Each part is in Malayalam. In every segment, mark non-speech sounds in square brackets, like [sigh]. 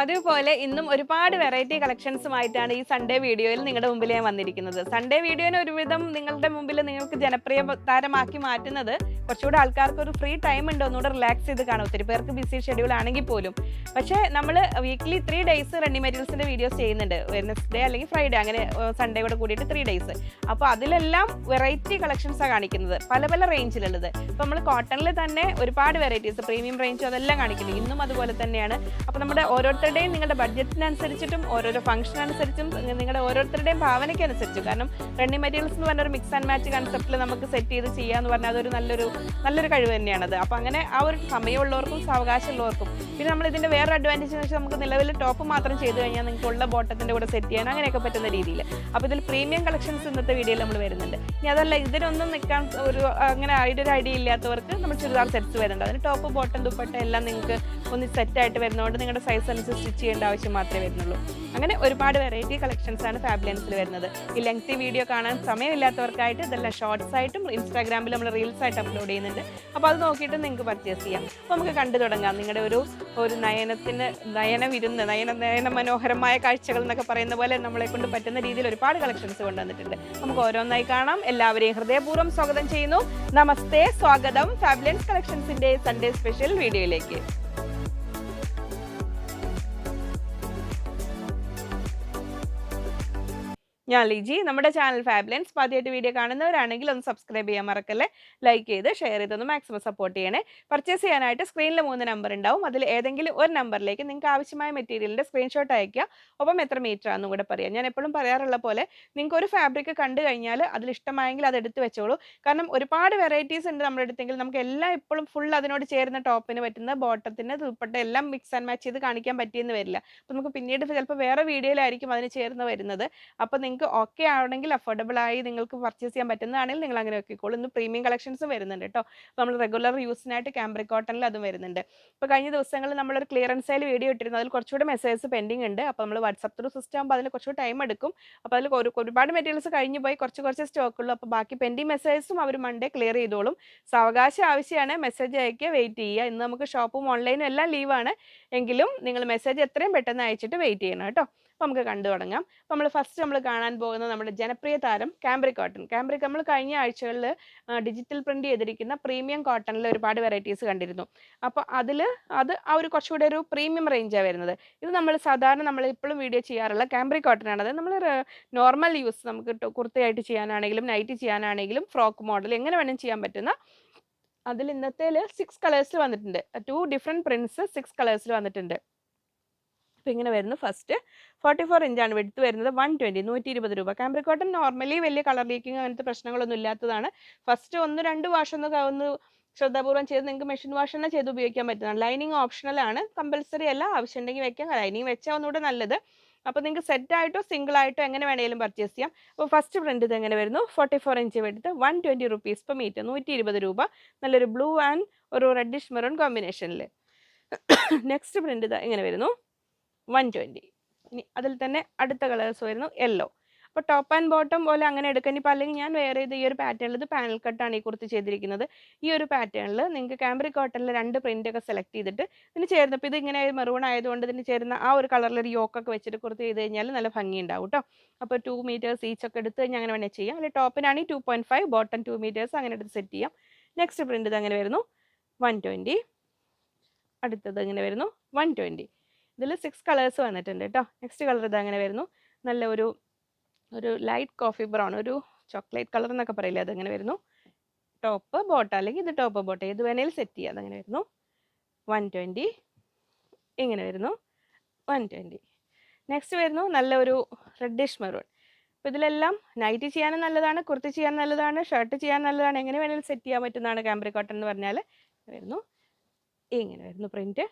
പതിവ് പോലെ ഇന്നും ഒരുപാട് വെറൈറ്റി കളക്ഷൻസുമായിട്ടാണ് ഈ സൺഡേ വീഡിയോയിൽ നിങ്ങളുടെ മുമ്പിൽ ഞാൻ വന്നിരിക്കുന്നത്. സൺഡേ വീഡിയോനെ ഒരുവിധം നിങ്ങളുടെ മുമ്പിൽ നിങ്ങൾക്ക് ജനപ്രിയ താരമാക്കി മാറ്റുന്നത് കുറച്ചുകൂടെ ആൾക്കാർക്ക് ഒരു ഫ്രീ ടൈം ഉണ്ട്. ഒന്നുകൂടെ റിലാക്സ് ചെയ്ത് കാണും ഒത്തിരി പേർക്ക് ബിസി ഷെഡ്യൂൾ ആണെങ്കിൽ പോലും. പക്ഷേ നമ്മൾ വീക്ക്ലി ത്രീ ഡേയ്സ് റെഡി മെറ്റീരിയൽസിന്റെ വീഡിയോസ് ചെയ്യുന്നുണ്ട്. വെനസ്ഡേ അല്ലെങ്കിൽ ഫ്രൈഡേ അങ്ങനെ സൺഡേ കൂടെ കൂടിയിട്ട് ത്രീ ഡേയ്സ് അപ്പോൾ അതിലെല്ലാം വെറൈറ്റി കളക്ഷൻസാണ് കാണിക്കുന്നത്. പല പല റേഞ്ചിലുള്ളത് ഇപ്പോൾ നമ്മൾ കോട്ടണിൽ തന്നെ ഒരുപാട് വെറൈറ്റീസ് പ്രീമിയം റേഞ്ചും അതെല്ലാം കാണിക്കുന്നത് ഇന്നും അതുപോലെ തന്നെയാണ്. അപ്പോൾ നമ്മുടെ ഓരോരുത്തരുടെയും നിങ്ങളുടെ ബഡ്ജറ്റിനനുസരിച്ചിട്ടും ഓരോരോ ഫംഗ്ഷൻ അനുസരിച്ചും നിങ്ങളുടെ ഓരോരുത്തരുടെയും ഭാവനയ്ക്ക് അനുസരിച്ചും കാരണം റണ്ണി മെറ്റീരിയൽസ് എന്ന് പറഞ്ഞ ഒരു മിക്സ് ആൻഡ് മാച്ച് കൺസെപ്റ്റിൽ നമുക്ക് സെറ്റ് ചെയ്ത് ചെയ്യാന്ന് പറഞ്ഞാൽ അതൊരു നല്ലൊരു നല്ലൊരു കഴിവ് തന്നെയാണത് അപ്പോൾ അങ്ങനെ ആ ഒരു സമയമുള്ളവർക്കും സാവകാശമുള്ളവർക്കും. പിന്നെ നമ്മൾ ഇതിന്റെ വേറെ അഡ്വാന്റേജ് എന്ന് വെച്ചാൽ നമുക്ക് നിലവിൽ ടോപ്പ് മാത്രം ചെയ്ത് കഴിഞ്ഞാൽ നിങ്ങൾക്ക് ഉള്ള ബോട്ടത്തിന്റെ കൂടെ സെറ്റ് ചെയ്യാൻ അങ്ങനെയൊക്കെ പറ്റുന്ന രീതിയിൽ അപ്പോൾ ഇതിൽ പ്രീമിയം കളക്ഷൻസ് ഇന്നത്തെ വീഡിയോയിൽ നമ്മൾ വരുന്നുണ്ട്. ഇനി അതല്ല ഇതിനൊന്നും നിൽക്കാൻ ഒരു അങ്ങനെ അതിന്റെ ഒരു ഐഡിയ ഇല്ലാത്തവർക്ക് നമ്മൾ ചുരിദാർ സെറ്റ്സ് വരുന്നുണ്ട്. അതിന് ടോപ്പ് ബോട്ടം ദുപ്പട്ട എല്ലാം നിങ്ങൾക്ക് ഒന്ന് സെറ്റായിട്ട് വരുന്നതുകൊണ്ട് നിങ്ങളുടെ സൈസ് അനുസരിച്ച് സ്റ്റിച്ച് ചെയ്യേണ്ട ആവശ്യം മാത്രമേ വരുന്നുള്ളൂ. അങ്ങനെ ഒരുപാട് വെറൈറ്റി കളക്ഷൻസ് ആണ് ഫാബ്ലൻസിൽ വരുന്നത്. ഈ ലെങ്തി വീഡിയോ കാണാൻ സമയമില്ലാത്തവർക്കായിട്ട് ഇതെല്ലാം ഷോർട്സ് ആയിട്ടും ഇൻസ്റ്റാഗ്രാമിൽ നമ്മൾ റീൽസ് ആയിട്ട് അപ്ലോഡ് ചെയ്യുന്നുണ്ട്. അപ്പോൾ അത് നോക്കിയിട്ട് നിങ്ങൾക്ക് പർച്ചേസ് ചെയ്യാം. അപ്പോൾ നമുക്ക് കണ്ടു തുടങ്ങാം. നിങ്ങളുടെ ഒരു ഒരു നയനത്തിന് നയന വിരുന്ന് നയന നയന മനോഹരമായ കാഴ്ചകൾ എന്നൊക്കെ പറയുന്ന പോലെ നമ്മളെ കൊണ്ട് പറ്റുന്ന രീതിയിൽ ഒരുപാട് കളക്ഷൻസ് കൊണ്ടുവന്നിട്ടുണ്ട്. നമുക്ക് ഓരോന്നായി കാണാം. എല്ലാവരെയും ഹൃദയപൂർവം സ്വാഗതം ചെയ്യുന്നു. നമസ്തേ സ്വാഗതം ഫാബ്ലൻസ് കളക്ഷൻസിന്റെ സൺഡേ സ്പെഷ്യൽ വീഡിയോയിലേക്ക് ഞാൻ ലിജി. നമ്മുടെ ചാനൽ ഫാബ്ലൻസ് ആദ്യമായിട്ട് വീഡിയോ കാണുന്നവരാണെങ്കിൽ ഒന്ന് സബ്സ്ക്രൈബ് ചെയ്യാൻ മറക്കല്ലേ. ലൈക്ക് ചെയ്ത് ഷെയർ ചെയ്തൊന്ന് മാക്സിമം സപ്പോർട്ട് ചെയ്യണേ. പർച്ചേസ് ചെയ്യാനായിട്ട് സ്ക്രീനിൽ മൂന്ന് നമ്പർ ഉണ്ടാവും. അതിൽ ഏതെങ്കിലും ഒരു നമ്പറിലേക്ക് നിങ്ങൾക്ക് ആവശ്യമായ മെറ്റീരിയലിന്റെ സ്ക്രീൻഷോട്ട് അയക്കുക ഒപ്പം എത്ര മീറ്റർ ആണെന്നും കൂടെ പറയാം. ഞാൻ എപ്പോഴും പറയാറുള്ള പോലെ നിങ്ങൾക്ക് ഒരു ഫാബ്രിക് കണ്ടു കഴിഞ്ഞാൽ അതിൽ ഇഷ്ടമായെങ്കിൽ അത് എടുത്ത് വെച്ചോളൂ. കാരണം ഒരുപാട് വെറൈറ്റീസ് ഉണ്ട് നമ്മുടെ അടുത്തെങ്കിൽ. നമുക്ക് എല്ലാം ഇപ്പോഴും ഫുൾ അതിനോട് ചേരുന്ന ടോപ്പിന് പറ്റുന്ന ബോട്ടത്തിന് ദുപ്പട്ട എല്ലാം മിക്സ് ആൻഡ് മാച്ച് ചെയ്ത് കാണിക്കാൻ പറ്റിയെന്ന് വരില്ല. അപ്പോൾ നമുക്ക് പിന്നീട് ചിലപ്പോൾ വേറെ വീഡിയോയിലായിരിക്കും അതിന് ചേർന്ന് വരുന്നത്. അപ്പോൾ ഓക്കെ ആണെങ്കിൽ അഫോർഡബിൾ ആയി നിങ്ങൾക്ക് പർച്ചേസ് ചെയ്യാൻ പറ്റുന്നതാണെങ്കിൽ നിങ്ങൾ അങ്ങനെ നോക്കിക്കോളൂ ഇന്ന് പ്രീമിയം കളക്ഷൻസ് വരുന്നുണ്ട് കേട്ടോ നമ്മൾ റെഗുലർ യൂസിനായിട്ട് ക്യാമ്പ്രി കോട്ടണിൽ അതും വരുന്നുണ്ട്. ഇപ്പോൾ കഴിഞ്ഞ ദിവസങ്ങളിൽ നമ്മളൊരു ക്ലിയറൻസ് സെയിൽ വീഡിയോ ഇട്ടിരുന്നു. അതിൽ കുറച്ചുകൂടെ മെസ്സേജസ് പെൻഡിങ് ഉണ്ട്. അപ്പോൾ നമ്മൾ വാട്സപ്പ് ത്രൂ സിസ്റ്റം ആകുമ്പോൾ അതിൽ കുറച്ചുകൂടി ടൈം എടുക്കും. അപ്പോൾ അതിൽ ഒരു ഒരുപാട് മെറ്റീരിയൽസ് കഴിഞ്ഞു പോയി. കുറച്ച് കുറച്ച് സ്റ്റോക്ക് ഉള്ളൂ. അപ്പോൾ ബാക്കി പെൻഡിങ് മെസ്സേജസും അവർ മൺഡേ ക്ലിയർ ചെയ്തോളും. സാവകാശം ആവശ്യമാണ്. മെസ്സേജ് അയക്കുക വെയിറ്റ് ചെയ്യുക. ഇന്ന് നമുക്ക് ഷോപ്പും ഓൺലൈനും എല്ലാം ലീവാണ് എങ്കിലും നിങ്ങൾ മെസ്സേജ് എത്രയും പെട്ടെന്ന് അയച്ചിട്ട് വെയിറ്റ് ചെയ്യണം കേട്ടോ അപ്പോൾ നമുക്ക് കണ്ടു തുടങ്ങാം. അപ്പോൾ നമ്മൾ ഫസ്റ്റ് നമ്മൾ കാണാൻ പോകുന്നത് നമ്മുടെ ജനപ്രിയ താരം കാംബ്രിക് കോട്ടൺ കാംബ്രിക് നമ്മൾ കഴിഞ്ഞ ആഴ്ചകളിൽ ഡിജിറ്റൽ പ്രിന്റ് ചെയ്തിരിക്കുന്ന പ്രീമിയം കോട്ടണിൽ ഒരുപാട് വെറൈറ്റീസ് കണ്ടിരുന്നു. അപ്പോൾ അതിൽ അത് ആ ഒരു കുറച്ചുകൂടെ ഒരു പ്രീമിയം റേഞ്ചാണ് വരുന്നത്. ഇത് നമ്മൾ സാധാരണ നമ്മൾ ഇപ്പോഴും വീഡിയോ ചെയ്യാറുള്ള കാംബ്രിക് കോട്ടൺ ആണ്. അത് നമ്മൾ നോർമൽ യൂസ് നമുക്ക് ട്ടോ- കുർത്തയായിട്ട് ചെയ്യാനാണെങ്കിലും നൈറ്റ് ചെയ്യാനാണെങ്കിലും ഫ്രോക്ക് മോഡൽ എങ്ങനെ വേണമെങ്കിലും ചെയ്യാൻ പറ്റുന്ന അതിൽ ഇന്നത്തേൽ സിക്സ് കളേഴ്സിൽ വന്നിട്ടുണ്ട്. ടു ഡിഫറെന്റ് പ്രിൻസ് സിക്സ് കളേഴ്സിൽ വന്നിട്ടുണ്ട്. ഇങ്ങനെ വരുന്നു. ഫസ്റ്റ് ഫോർട്ടി ഫോർ ഇഞ്ചാണ് വെടുത്ത് വരുന്നത്. വൺ ട്വന്റി നൂറ്റി ഇരുപത് രൂപ. കാംബ്രിക് കോട്ടൺ നോർമലി വലിയ കളർ ലീക്കിങ് അങ്ങനത്തെ പ്രശ്നങ്ങളൊന്നും ഇല്ലാത്തതാണ്. ഫസ്റ്റ് ഒന്ന് രണ്ട് വാഷ് ഒന്ന് ഒന്ന് ശ്രദ്ധാപൂർവം ചെയ്ത് നിങ്ങൾക്ക് മെഷീൻ വാഷ് തന്നെ ചെയ്ത് ഉപയോഗിക്കാൻ പറ്റുന്നതാണ്. ലൈനിങ് ഓപ്ഷണൽ ആണ്. കമ്പൽസറി അല്ല. ആവശ്യം ഉണ്ടെങ്കിൽ വെക്കാം ലൈനിങ് വെച്ചാൽ ഒന്നുകൂടെ നല്ലത്. അപ്പോൾ നിങ്ങൾക്ക് സെറ്റ് ആയിട്ടോ സിംഗിൾ ആയിട്ടോ എങ്ങനെ വേണേലും പർച്ചേസ് ചെയ്യാം. അപ്പോൾ ഫസ്റ്റ് പ്രിന്റ് ഇത് എങ്ങനെ വരുന്നു? ഫോർട്ടി ഫോർ ഇഞ്ച് എടുത്ത് one twenty rupees per metre നൂറ്റി ഇരുപത് രൂപ. നല്ലൊരു ബ്ലൂ ആൻഡ് ഒരു റെഡിഷ് മെറൂൺ കോമ്പിനേഷനിൽ നെക്സ്റ്റ് പ്രിന്റ് ഇത് എങ്ങനെ വരുന്നു? വൺ ട്വന്റി ഇനി അതിൽ തന്നെ അടുത്ത കളേഴ്സ് വരുന്നു യെല്ലോ അപ്പോൾ ടോപ്പ് ആൻഡ് ബോട്ടം പോലെ അങ്ങനെ എടുക്കാൻ ഇപ്പം അല്ലെങ്കിൽ ഞാൻ വേറെ ഇത് ഈ ഒരു പാറ്റേണിൽ ഇത് പാനൽ കട്ടാണ് ഈ കുറിച്ച് ചെയ്തിരിക്കുന്നത്. ഈ ഒരു പാറ്റേണിൽ നിങ്ങൾക്ക് ക്യാമ്പറി കോട്ടണിൽ രണ്ട് ഒക്കെ സെലക്ട് ചെയ്തിട്ട് ഇതിന് ചേരുന്ന ഇപ്പോൾ ഇത് ഇങ്ങനെ മെറൂൺ ആയതുകൊണ്ട് ഇതിന് ചേരുന്ന ആ ഒരു കളറിൽ ഒരു യോക്കൊക്കെ വെച്ചിട്ട് കുർത്തി ചെയ്ത് കഴിഞ്ഞാൽ നല്ല ഭംഗി ഉണ്ടാവും കേട്ടോ അപ്പോൾ ടു മീറ്റേഴ്സ് ഈച്ച് ഒക്കെ എടുത്ത് കഴിഞ്ഞാൽ അങ്ങനെ വേണേൽ ചെയ്യാം. അല്ലെങ്കിൽ ടോപ്പിനാണെങ്കിൽ two point five bottom two metres അങ്ങനെ എടുത്ത് സെറ്റ് ചെയ്യാം. നെക്സ്റ്റ് പ്രിന്റ് ഇത് അങ്ങനെ വരുന്നു. വൺ ട്വന്റി അടുത്തത് ഇങ്ങനെ വരുന്നു. വൺ ട്വന്റി ഇതിൽ സിക്സ് കളേഴ്സ് വന്നിട്ടുണ്ട് കേട്ടോ നെക്സ്റ്റ് കളർ ഇത് അങ്ങനെ വരുന്നു. നല്ല ഒരു ഒരു ലൈറ്റ് കോഫി ബ്രൗൺ ഒരു ചോക്ലേറ്റ് കളർ എന്നൊക്കെ പറയില്ലേ അതങ്ങനെ വരുന്നു. ടോപ്പ് ബോട്ട അല്ലെങ്കിൽ ഇത് ടോപ്പ് ബോട്ട ഏത് വേണേലും സെറ്റ് ചെയ്യാം അതങ്ങനെ വരുന്നു. വൺ ട്വന്റി ഇങ്ങനെ വരുന്നു. വൺ ട്വന്റി നെക്സ്റ്റ് വരുന്നു നല്ല ഒരു റെഡിഷ് മെറൂൺ അപ്പോൾ ഇതിലെല്ലാം നൈറ്റ് ചെയ്യാനും നല്ലതാണ് കുർത്തി ചെയ്യാൻ നല്ലതാണ് ഷർട്ട് ചെയ്യാൻ നല്ലതാണ് എങ്ങനെ വേണേലും സെറ്റ് ചെയ്യാൻ പറ്റുന്നതാണ് കാംബ്രി കോട്ടൺ എന്ന് പറഞ്ഞാൽ വരുന്നു. ഇങ്ങനെ വരുന്നു പ്രിന്റ്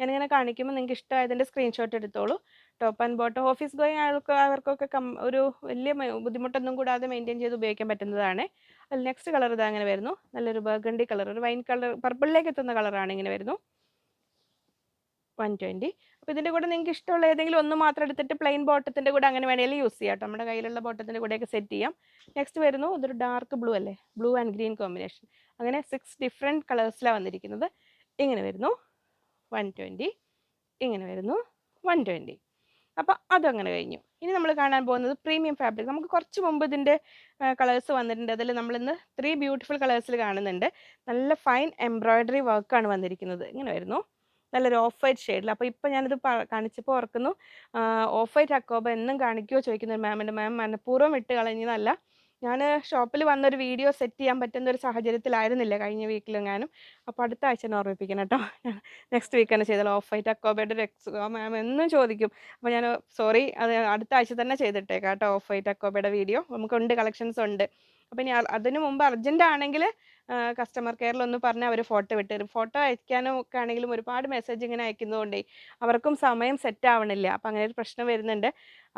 ഞാനിങ്ങനെ കാണിക്കുമ്പോൾ നിങ്ങൾക്ക് ഇഷ്ടമായതിന്റെ സ്ക്രീൻഷോട്ട് എടുത്തോളൂ. Top and bottom office going ആൾക്ക് അവർക്കൊക്കെ കം ഒരു വലിയ ബുദ്ധിമുട്ടൊന്നും കൂടാതെ മെയിന്റെയിൻ ചെയ്ത് ഉപയോഗിക്കാൻ പറ്റുന്നതാണ്. അതിൽ നെക്സ്റ്റ് കളർ ഇത് അങ്ങനെ വരുന്നു. നല്ലൊരു ബർഗണ്ടി കളർ ഒരു വൈൻ കളർ പർപ്പിളിലേക്ക് എത്തുന്ന കളറാണ് ഇങ്ങനെ വരുന്നു. വൺ ട്വന്റി അപ്പോൾ ഇതിന്റെ കൂടെ നിങ്ങൾക്ക് ഇഷ്ടമുള്ള ഏതെങ്കിലും ഒന്ന് മാത്രം എടുത്തിട്ട് പ്ലെയിൻ ബോട്ടത്തിന്റെ കൂടെ അങ്ങനെ വേണമെങ്കിൽ യൂസ് ചെയ്യാം കേട്ടോ നമ്മുടെ കയ്യിലുള്ള ബോട്ടത്തിന്റെ കൂടെയൊക്കെ സെറ്റ് ചെയ്യാം. നെക്സ്റ്റ് വരുന്നു ഇതൊരു ഡാർക്ക് ബ്ലൂ അല്ലേ? ബ്ലൂ ആൻഡ് ഗ്രീൻ കോമ്പിനേഷൻ അങ്ങനെ സിക്സ് ഡിഫറെന്റ് കളേഴ്സിലാണ് വന്നിരിക്കുന്നത്. ഇങ്ങനെ വരുന്നു. വൺ ട്വന്റി ഇങ്ങനെ വരുന്നു വൺ ട്വന്റി അപ്പോൾ അതങ്ങനെ കഴിഞ്ഞു. ഇനി നമ്മൾ കാണാൻ പോകുന്നത് പ്രീമിയം ഫാബ്രിക് നമുക്ക് കുറച്ച് മുമ്പ് ഇതിന്റെ കളേഴ്സ് വന്നിട്ടുണ്ട്. അതിൽ നമ്മളിന്ന് ത്രീ ബ്യൂട്ടിഫുൾ കളേഴ്സിൽ കാണുന്നുണ്ട്. നല്ല ഫൈൻ എംബ്രോയ്ഡറി വർക്കാണ് വന്നിരിക്കുന്നത്. ഇങ്ങനെ വരുന്നു. നല്ലൊരു ഓഫ് വൈറ്റ് ഷെയ്ഡിൽ അപ്പോൾ ഇപ്പോൾ ഞാനിത് കാണിച്ചപ്പോൾ ഓർക്കുന്നു. ഓഫ് വൈറ്റ് അക്കോബ എന്നും കാണിക്കുമോ ചോദിക്കുന്ന മാമിന്റെ മാം മനഃപൂർവം ഇട്ട് കളഞ്ഞതല്ല. ഞാൻ ഷോപ്പിൽ വന്നൊരു വീഡിയോ സെറ്റ് ചെയ്യാൻ പറ്റുന്ന ഒരു സാഹചര്യത്തിലായിരുന്നില്ല കഴിഞ്ഞ വീക്കിലെങ്ങാനും. അപ്പോൾ അടുത്ത ആഴ്ച തന്നെ ഓർമ്മിപ്പിക്കണം കേട്ടോ. [laughs] നെക്സ്റ്റ് വീക്ക് തന്നെ ചെയ്തല്ലോ ഓഫ് വൈറ്റ് അക്കോബയുടെ ഒരു എക്സ് മാം എന്നും ചോദിക്കും. അപ്പോൾ ഞാൻ സോറി അത് അടുത്ത ആഴ്ച തന്നെ ചെയ്തിട്ടേക്കാം കേട്ടോ ഓഫ് വൈറ്റ് അക്കോബയുടെ വീഡിയോ. നമുക്കുണ്ട് കളക്ഷൻസ് ഉണ്ട്. അപ്പോൾ ഇനി അതിന് മുമ്പ് അർജന്റ് ആണെങ്കിൽ കസ്റ്റമർ കെയറിൽ ഒന്ന് പറഞ്ഞാൽ അവർ ഫോട്ടോ വിട്ടുതരും. ഫോട്ടോ അയക്കാനും ഒക്കെ ആണെങ്കിലും ഒരുപാട് മെസ്സേജ് ഇങ്ങനെ അയക്കുന്നതുകൊണ്ടേ അവർക്കും സമയം സെറ്റ് ആവണില്ല. അപ്പോൾ അങ്ങനെ ഒരു പ്രശ്നം വരുന്നുണ്ട്.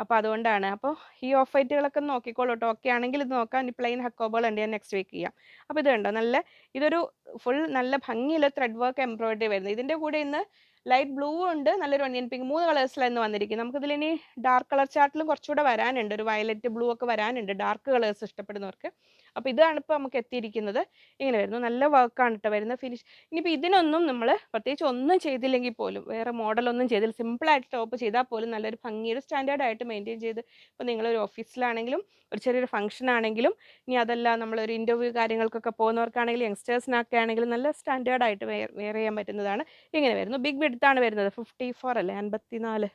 അപ്പോൾ അതുകൊണ്ടാണ്. അപ്പോൾ ഈ ഓഫ് വൈറ്റുകളൊക്കെ നോക്കിക്കോളൂ കേട്ടോ ഓക്കെ ആണെങ്കിൽ ഇത് നോക്കാം. പ്ലെയിൻ ഹക്കോബോൾ ഉണ്ട്. ഞാൻ നെക്സ്റ്റ് വീക്ക് ചെയ്യാം. അപ്പോൾ ഇത് കണ്ടോ? നല്ല ഇതൊരു ഫുൾ നല്ല ഭംഗിയുള്ള ത്രെഡ് വർക്ക് എംബ്രോയിഡറി വരുന്നത്. ഇതിന്റെ കൂടെ ഇന്ന് ലൈറ്റ് ബ്ലൂ ഉണ്ട്. നല്ലൊരു ഒണിയൻ പിങ്ക് മൂന്ന് കളേഴ്സിലാണ് വന്നിരിക്കുന്നത്. നമുക്കിതിൽ ഇനി ഡാർക്ക് കളർ ചാർട്ടിലും കുറച്ചുകൂടെ വരാനുണ്ട്. ഒരു വയലറ്റ് ബ്ലൂ ഒക്കെ വരാനുണ്ട്. ഡാർക്ക് കളേഴ്സ് ഇഷ്ടപ്പെടുന്നവർക്ക്. അപ്പോൾ ഇതാണ് ഇപ്പോൾ നമുക്ക് എത്തിയിരിക്കുന്നത്. ഇങ്ങനെ വരുന്നു. നല്ല വർക്കാണ് കേട്ടോ വരുന്നത് ഫിനിഷ് ഇനിയിപ്പോൾ ഇതിനൊന്നും നമ്മൾ പ്രത്യേകിച്ച് ഒന്നും ചെയ്തില്ലെങ്കിൽ പോലും വേറെ മോഡലൊന്നും ചെയ്തില്ല. സിമ്പിളായിട്ട് ടോപ്പ് ചെയ്താൽ പോലും നല്ലൊരു ഭംഗിയുടെ സ്റ്റാൻഡേർഡ് ആയിട്ട് മെയിന്റെയിൻ ചെയ്ത് ഇപ്പോൾ നിങ്ങളൊരു ഓഫീസിലാണെങ്കിലും ഒരു ചെറിയൊരു ഫംഗ്ഷൻ ആണെങ്കിലും ഇനി അതല്ല നമ്മളൊരു ഇന്റർവ്യൂ കാര്യങ്ങൾക്കൊക്കെ പോകുന്നവർക്കാണെങ്കിലും യങ്സ്റ്റേഴ്സിനൊക്കെ ആണെങ്കിലും നല്ല സ്റ്റാൻഡേർഡ് ആയിട്ട് വെയർ ചെയ്യാൻ പറ്റുന്നതാണ്. ഇങ്ങനെ വരുന്നു. ബിഗ് വിടുത്താണ് വരുന്നത്. ഫിഫ്റ്റി ഫോർ അല്ലേ? അൻപത്തി നാല്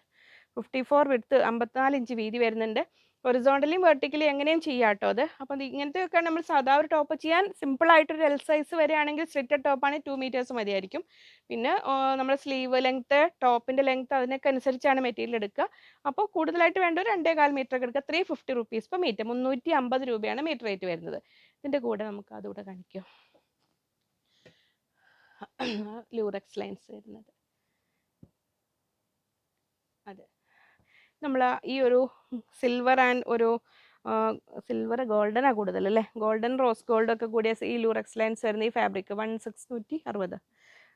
ഫിഫ്റ്റി ഫോർ വിടുത്ത് അമ്പത്തിനാല് ഇഞ്ച് വീതി വരുന്നുണ്ട്. ഹൊറിസോണ്ടലിയും വെർട്ടിക്കലി എങ്ങനെയും ചെയ്യാം കേട്ടോ അത്. അപ്പം ഇങ്ങനത്തെയൊക്കെ നമ്മൾ സാധാ ഒരു ടോപ്പ് ചെയ്യാൻ സിമ്പിൾ സിമ്പിളായിട്ടൊരു എൽ സൈസ് വരെയാണെങ്കിൽ സ്ലിറ്റഡ് ടോപ്പാണെങ്കിൽ ടു മീറ്റേഴ്സ് മതിയായിരിക്കും. പിന്നെ നമ്മുടെ സ്ലീവ് ലെങ്ത്ത് ടോപ്പിന്റെ ലെങ്ത്ത് അതിനൊക്കെ അനുസരിച്ചാണ് മെറ്റീരിയൽ എടുക്കുക. അപ്പോൾ കൂടുതലായിട്ട് വേണ്ട ഒരു രണ്ടേ കാൽ മീറ്റർ ഒക്കെ എടുക്കുക. Three fifty rupees per metre മുന്നൂറ്റി അമ്പത് രൂപയാണ് മീറ്റർ റേറ്റ് വരുന്നത്. ഇതിന്റെ കൂടെ നമുക്ക് അതുകൂടെ കാണിക്കാം. [clears throat] ലൂറക്സ് ലൈൻസ് വരുന്നത് അതെ നമ്മൾ ഈ ഒരു സിൽവർ ആൻഡ് ഒരു സിൽവർ ഗോൾഡനാണ് കൂടുതൽ അല്ലേ? ഗോൾഡൻ റോസ് ഗോൾഡ് ഒക്കെ കൂടിയ ഈ ലൂറക്സ് ലൈൻസ് വരുന്ന ഈ ഫാബ്രിക് വൺ സിക്സ് നൂറ്റി അറുപത്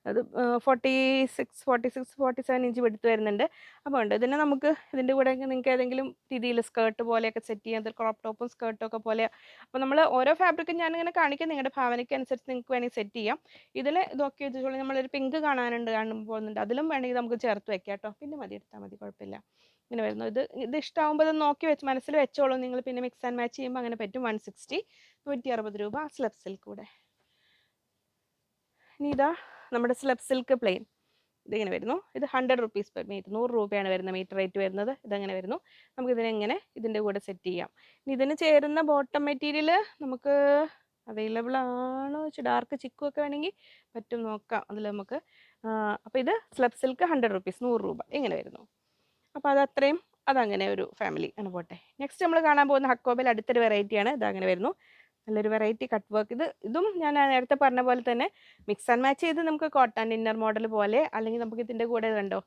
അത് forty six forty six forty seven inch എടുത്ത് വരുന്നുണ്ട്. അപ്പോൾ ഉണ്ട്. ഇതിനെ നമുക്ക് ഇതിന്റെ കൂടെ നിങ്ങൾക്ക് ഏതെങ്കിലും രീതിയിൽ സ്കേർട്ട് പോലെയൊക്കെ സെറ്റ് ചെയ്യാം. ക്രോപ്പ് ടോപ്പും സ്കേർട്ടും ഒക്കെ പോലെ. അപ്പോൾ നമ്മൾ ഓരോ ഫാബ്രിക്കും ഞാനിങ്ങനെ കാണിക്കാം. നിങ്ങളുടെ ഭാവനയ്ക്ക് അനുസരിച്ച് നിങ്ങൾക്ക് വേണമെങ്കിൽ സെറ്റ് ചെയ്യാം. ഇതിൽ ഇതൊക്കെ വെച്ചോളൂ നമ്മളൊരു പിങ്ക് കാണാനുണ്ട് കാണുമ്പോൾ പോകുന്നുണ്ട് അതിലും വേണമെങ്കിൽ നമുക്ക് ചേർത്ത് വെക്കാം കേട്ടോ. പിന്നെ മതി എടുത്താൽ മതി. കുഴപ്പമില്ല. ഇങ്ങനെ വരുന്നു. ഇത് ഇത് ഇഷ്ടമാകുമ്പോൾ ഇത് നോക്കി വെച്ച് മനസ്സിൽ വെച്ചോളൂ. നിങ്ങൾ പിന്നെ മിക്സ് ആൻഡ് മാച്ച് ചെയ്യുമ്പോൾ അങ്ങനെ പറ്റും. വൺ സിക്സ്റ്റി നൂറ്റി അറുപത് രൂപ സ്ലബ് സിൽക്ക് കൂടെ. ഇനി ഇതാ നമ്മുടെ സ്ലബ് സിൽക്ക് പ്ലെയിൻ ഇതിങ്ങനെ വരുന്നു. ഇത് ഹൺഡ്രഡ് റുപ്പീസ് പെർ മീറ്റർ നൂറ് രൂപയാണ് വരുന്ന മീറ്റർ റേറ്റ് വരുന്നത്. ഇതങ്ങനെ വരുന്നു. നമുക്ക് ഇതിനെങ്ങനെ ഇതിന്റെ കൂടെ സെറ്റ് ചെയ്യാം. ഇനി ഇതിന് ചേരുന്ന ബോട്ടം മെറ്റീരിയൽ നമുക്ക് അവൈലബിൾ ആണോ വെച്ചാൽ ഡാർക്ക് ചിക്കു ഒക്കെ വേണമെങ്കിൽ പറ്റും. നോക്കാം. അതിൽ നമുക്ക് അപ്പോൾ ഇത് സ്ലബ് സിൽക്ക് ഹൺഡ്രഡ് റുപ്പീസ് നൂറ് രൂപ. ഇങ്ങനെ വരുന്നു. അപ്പോൾ അത് അത്രയും അതങ്ങനെ ഒരു ഫാമിലി. ആണ് പോട്ടെ. നെക്സ്റ്റ് നമ്മൾ കാണാൻ പോകുന്ന ഹക്കോബൽ അടുത്തൊരു വെറൈറ്റിയാണ് ഇതങ്ങനെ വരുന്നു. നല്ലൊരു വെറൈറ്റി കട്ട് വർക്ക് ഇത് ഇതും ഞാൻ നേരത്തെ പറഞ്ഞ പോലെ തന്നെ മിക്സ് ആൻഡ് മാച്ച് ചെയ്ത് നമുക്ക് കോട്ടൺ ഇന്നർ മോഡൽ പോലെ അല്ലെങ്കിൽ നമുക്ക് ഇതിന്റെ കൂടെ കണ്ടോ?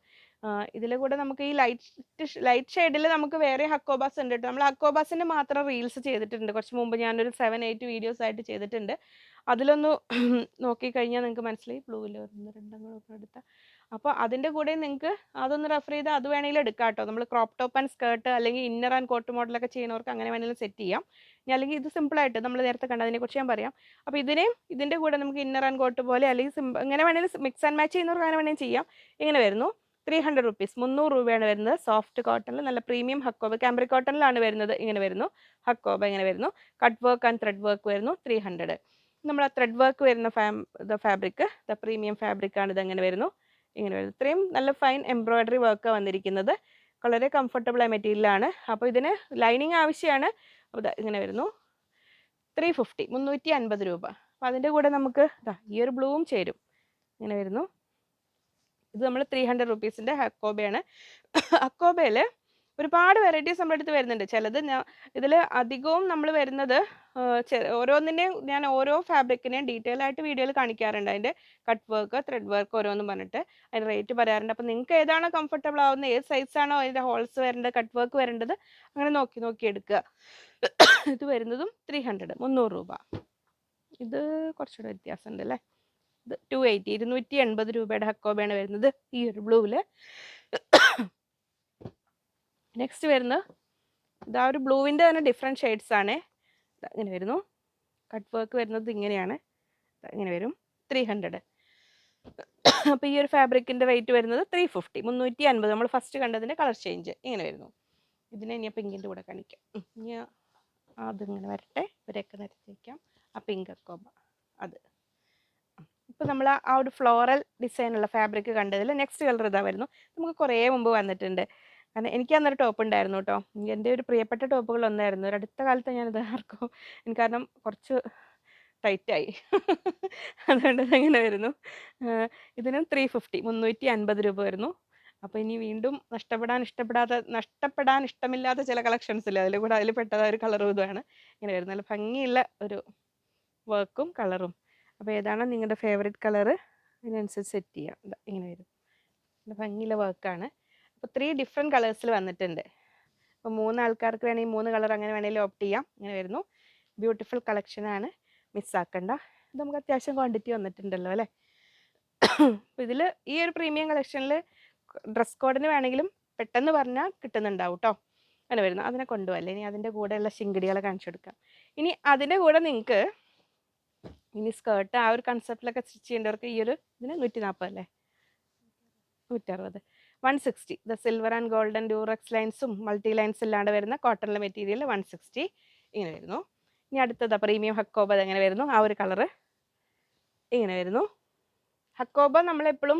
ഇതിലെ കൂടെ നമുക്ക് ഈ ലൈറ്റ് ലൈറ്റ് ഷെയ്ഡിൽ നമുക്ക് വേറെ ഹക്കോബാസ് ഉണ്ട് കേട്ടോ. നമ്മൾ ഹക്കോബാസിന്റെ മാത്രം റീൽസ് ചെയ്തിട്ടുണ്ട്. കുറച്ച് മുമ്പ് ഞാനൊരു സെവൻ എയ്റ്റ് വീഡിയോസ് ആയിട്ട് ചെയ്തിട്ടുണ്ട്. അതിലൊന്ന് നോക്കിക്കഴിഞ്ഞാൽ നിങ്ങൾക്ക് മനസ്സിലായി. ബ്ലൂവിൽ ഒന്ന് രണ്ടെണ്ണം എടുത്ത അപ്പോൾ അതിന്റെ കൂടെ നിങ്ങൾക്ക് അതൊന്ന് റെഫർ ചെയ്ത് അത് വേണമെങ്കിലും എടുക്കാം കേട്ടോ നമ്മൾ ക്രോപ്പ് ടോപ്പ് ആൻഡ് സ്കേർട്ട് അല്ലെങ്കിൽ ഇന്നർ ആൻഡ് കോട്ട് മോഡലൊക്കെ ചെയ്യുന്നവർക്ക് അങ്ങനെ വേണമെങ്കിലും സെറ്റ് ചെയ്യാം. അല്ലെങ്കിൽ ഇത് സിമ്പിളായിട്ട് നമ്മൾ നേരത്തെ കണ്ട അതിനെക്കുറിച്ച് ഞാൻ പറയാം. അപ്പോൾ ഇതിനെയും ഇതിന്റെ കൂടെ നമുക്ക് ഇന്നർ ആൻഡ് കോട്ട് പോലെ അല്ലെങ്കിൽ സിമ്പിൾ അങ്ങനെ വേണമെങ്കിലും മിക്സ് ആൻഡ് മാച്ച് ചെയ്യുന്നവർക്ക് അങ്ങനെ വേണമെങ്കിൽ ചെയ്യാം. ഇങ്ങനെ വരുന്നു. ത്രീ ഹൺഡ്രഡ് റുപ്പീസ് മുന്നൂറ് രൂപയാണ് വരുന്നത്. സോഫ്റ്റ് കോട്ടണിൽ നല്ല പ്രീമിയം ഹക്കോബ് ക്യാമ്പ്രി കോട്ടണിലാണ് വരുന്നത്. ഇങ്ങനെ വരുന്നു. ഹക്കോബ് ഇങ്ങനെ വരുന്നു. Cut work and thread work വരുന്നു. ത്രീ ഹൺഡ്രഡ് നമ്മൾ ആ ത്രെഡ് വർക്ക് വരുന്ന ഫാ ഫാബ്രിക് ദ പ്രീമിയം ഫാബ്രിക് ആണ് എങ്ങനെ വരുന്നു. ഇങ്ങനെ വരുന്നത്. ഇത്രയും നല്ല ഫൈൻ എംബ്രോയ്ഡറി വർക്കാണ് വന്നിരിക്കുന്നത്. വളരെ കംഫർട്ടബിൾ ആയ മെറ്റീരിയലാണ് അപ്പോൾ ഇതിന് ലൈനിങ് ആവശ്യമാണ് ഇങ്ങനെ വരുന്നു. ത്രീ ഫിഫ്റ്റി മുന്നൂറ്റി അൻപത് രൂപ. അപ്പോൾ അതിന്റെ കൂടെ നമുക്ക് ഇതാ ഈ ഒരു ബ്ലൂവും ചേരും. ഇങ്ങനെ വരുന്നു. ഇത് നമ്മൾ ത്രീ ഹൺഡ്രഡ് റുപ്പീസിന്റെ അക്കോബയാണ് അക്കോബയിൽ ഒരുപാട് വെറൈറ്റീസ് നമ്മുടെ അടുത്ത് വരുന്നുണ്ട്. ചിലത് ഞാൻ ഇതിൽ അധികവും നമ്മൾ വരുന്നത് ഓരോന്നിന്റെയും ഞാൻ ഓരോ ഫാബ്രിക്കിനെയും ഡീറ്റെയിൽ ആയിട്ട് വീഡിയോയിൽ കാണിക്കാറുണ്ട്. അതിന്റെ കട്ട് വർക്ക് ത്രെഡ് വർക്ക് ഓരോന്നും പറഞ്ഞിട്ട് അതിന്റെ റേറ്റ് പറയാറുണ്ട്. അപ്പോൾ നിങ്ങൾക്ക് ഏതാണോ കംഫർട്ടബിൾ ആവുന്നത്? ഏത് സൈസാണോ അതിന്റെ ഹോൾസ് വരേണ്ടത് കട്ട് വർക്ക് വരേണ്ടത്? അങ്ങനെ നോക്കി നോക്കി എടുക്കുക. ഇത് വരുന്നതും ത്രീ ഹൺഡ്രഡ് മുന്നൂറ് രൂപ. ഇത് കുറച്ചുകൂടെ വ്യത്യാസമുണ്ട് അല്ലേ? ഇത് ടു എയ്റ്റി ഇരുന്നൂറ്റി എൺപത് രൂപയുടെ ഹക്കോബയാണ് വരുന്നത് ഈ ഒരു ബ്ലൂവിൽ നെക്സ്റ്റ് വരുന്നത് ഇതാ ഒരു ബ്ലൂവിന്റെ തന്നെ ഡിഫറെന്റ് ഷെയ്ഡ്സ് ആണ്. ഇങ്ങനെ വരുന്നു. കട്ട് വർക്ക് വരുന്നത് ഇങ്ങനെയാണ്. ഇങ്ങനെ വരും. ത്രീ ഹൺഡ്രഡ് അപ്പോൾ ഈ ഒരു ഫാബ്രിക്കിന്റെ റേറ്റ് വരുന്നത് ത്രീ ഫിഫ്റ്റി മുന്നൂറ്റി അൻപത് നമ്മൾ ഫസ്റ്റ് കണ്ടതിന്റെ കളർ ചേഞ്ച് ഇങ്ങനെ വരുന്നു. ഇതിനെ ഇനി പിങ്കിന്റെ കൂടെ കാണിക്കാം. ഇനി അതിങ്ങനെ വരട്ടെ. ഇവരെയൊക്കെ നിരത്തി വയ്ക്കാം ആ പിങ്ക് കോബ അത്. ഇപ്പോൾ നമ്മൾ ആ ഒരു ഫ്ലോറൽ ഡിസൈനുള്ള ഫാബ്രിക് കണ്ടതിൽ നെക്സ്റ്റ് കളർ ഇതാ വരുന്നു. നമുക്ക് കുറേ മുമ്പ് വന്നിട്ടുണ്ട്. കാരണം എനിക്ക് അന്നൊരു ടോപ്പ് ഉണ്ടായിരുന്നു കേട്ടോ. എന്റെ ഒരു പ്രിയപ്പെട്ട ടോപ്പുകൾ ഒന്നായിരുന്നു. ഒരു അടുത്ത കാലത്ത് ഞാനത് ആർക്കും [laughs] എനിക്ക് കാരണം കുറച്ച് ടൈറ്റായി [laughs] അതുകൊണ്ട് അങ്ങനെ വരുന്നു. ഇതിന് ത്രീ ഫിഫ്റ്റി മുന്നൂറ്റി അൻപത് രൂപ വരുന്നു. അപ്പോൾ ഇനി വീണ്ടും നഷ്ടപ്പെടാൻ ഇഷ്ടപ്പെടാത്ത നഷ്ടപ്പെടാൻ ഇഷ്ടമില്ലാത്ത ചില കളക്ഷൻസ് ഇല്ല? അതിൽ കൂടെ അതിൽ പെട്ടതായ ഒരു കളറും ഇതുമാണ്. ഇങ്ങനെ വരുന്നത് നല്ല ഭംഗിയുള്ള ഒരു വർക്കും കളറും അപ്പോൾ ഏതാണ് നിങ്ങളുടെ ഫേവറേറ്റ് കളറ് അതിനനുസരിച്ച് സെറ്റ് ചെയ്യാം. ഇങ്ങനെ വരും. നല്ല ഭംഗിയുള്ള വർക്കാണ് അപ്പോൾ ത്രീ ഡിഫറെന്റ് കളേഴ്സിൽ വന്നിട്ടുണ്ട്. അപ്പോൾ മൂന്ന് ആൾക്കാർക്ക് വേണമെങ്കിൽ മൂന്ന് കളർ അങ്ങനെ വേണമെങ്കിൽ ഓപ്റ്റ് ചെയ്യാം. ഇങ്ങനെ വരുന്നു. ബ്യൂട്ടിഫുൾ കളക്ഷനാണ് മിസ്സാക്കണ്ട ഇത് നമുക്ക് അത്യാവശ്യം ക്വാണ്ടിറ്റി വന്നിട്ടുണ്ടല്ലോ അല്ലേ? അപ്പോൾ ഇതിൽ ഈ ഒരു പ്രീമിയം കളക്ഷനിൽ ഡ്രസ് കോഡിന് വേണമെങ്കിലും പെട്ടെന്ന് പറഞ്ഞാൽ കിട്ടുന്നുണ്ടാവും കേട്ടോ അങ്ങനെ വരുന്നു. അതിനെ കൊണ്ടുപോകല്ലേ ഇനി അതിന്റെ കൂടെയുള്ള ശിങ്കിടികളെ കാണിച്ചു കൊടുക്കാം. ഇനി അതിന്റെ കൂടെ നിങ്ങൾക്ക് ഇനി സ്കേർട്ട് ആ ഒരു കൺസെപ്റ്റിലൊക്കെ സ്റ്റിച്ച് ചെയ്യേണ്ടവർക്ക് ഈ ഒരു ഇതിന് നൂറ്റി നാൽപ്പത് അല്ലേ? നൂറ്ററുപത്. One sixty the silver and golden ഡ്യൂറക്സ് ലൈൻസും മൾട്ടി ലൈൻസ് ഇല്ലാണ്ട് വരുന്ന കോട്ടണിലെ മെറ്റീരിയൽ വൺ സിക്സ്റ്റി ഇങ്ങനെ വരുന്നു. ഇനി അടുത്തത് പ്രീമിയം ഹക്കോബ എങ്ങനെ വരുന്നു? ആ ഒരു കളറ് ഇങ്ങനെ വരുന്നു. ഹക്കോബ നമ്മളെപ്പോഴും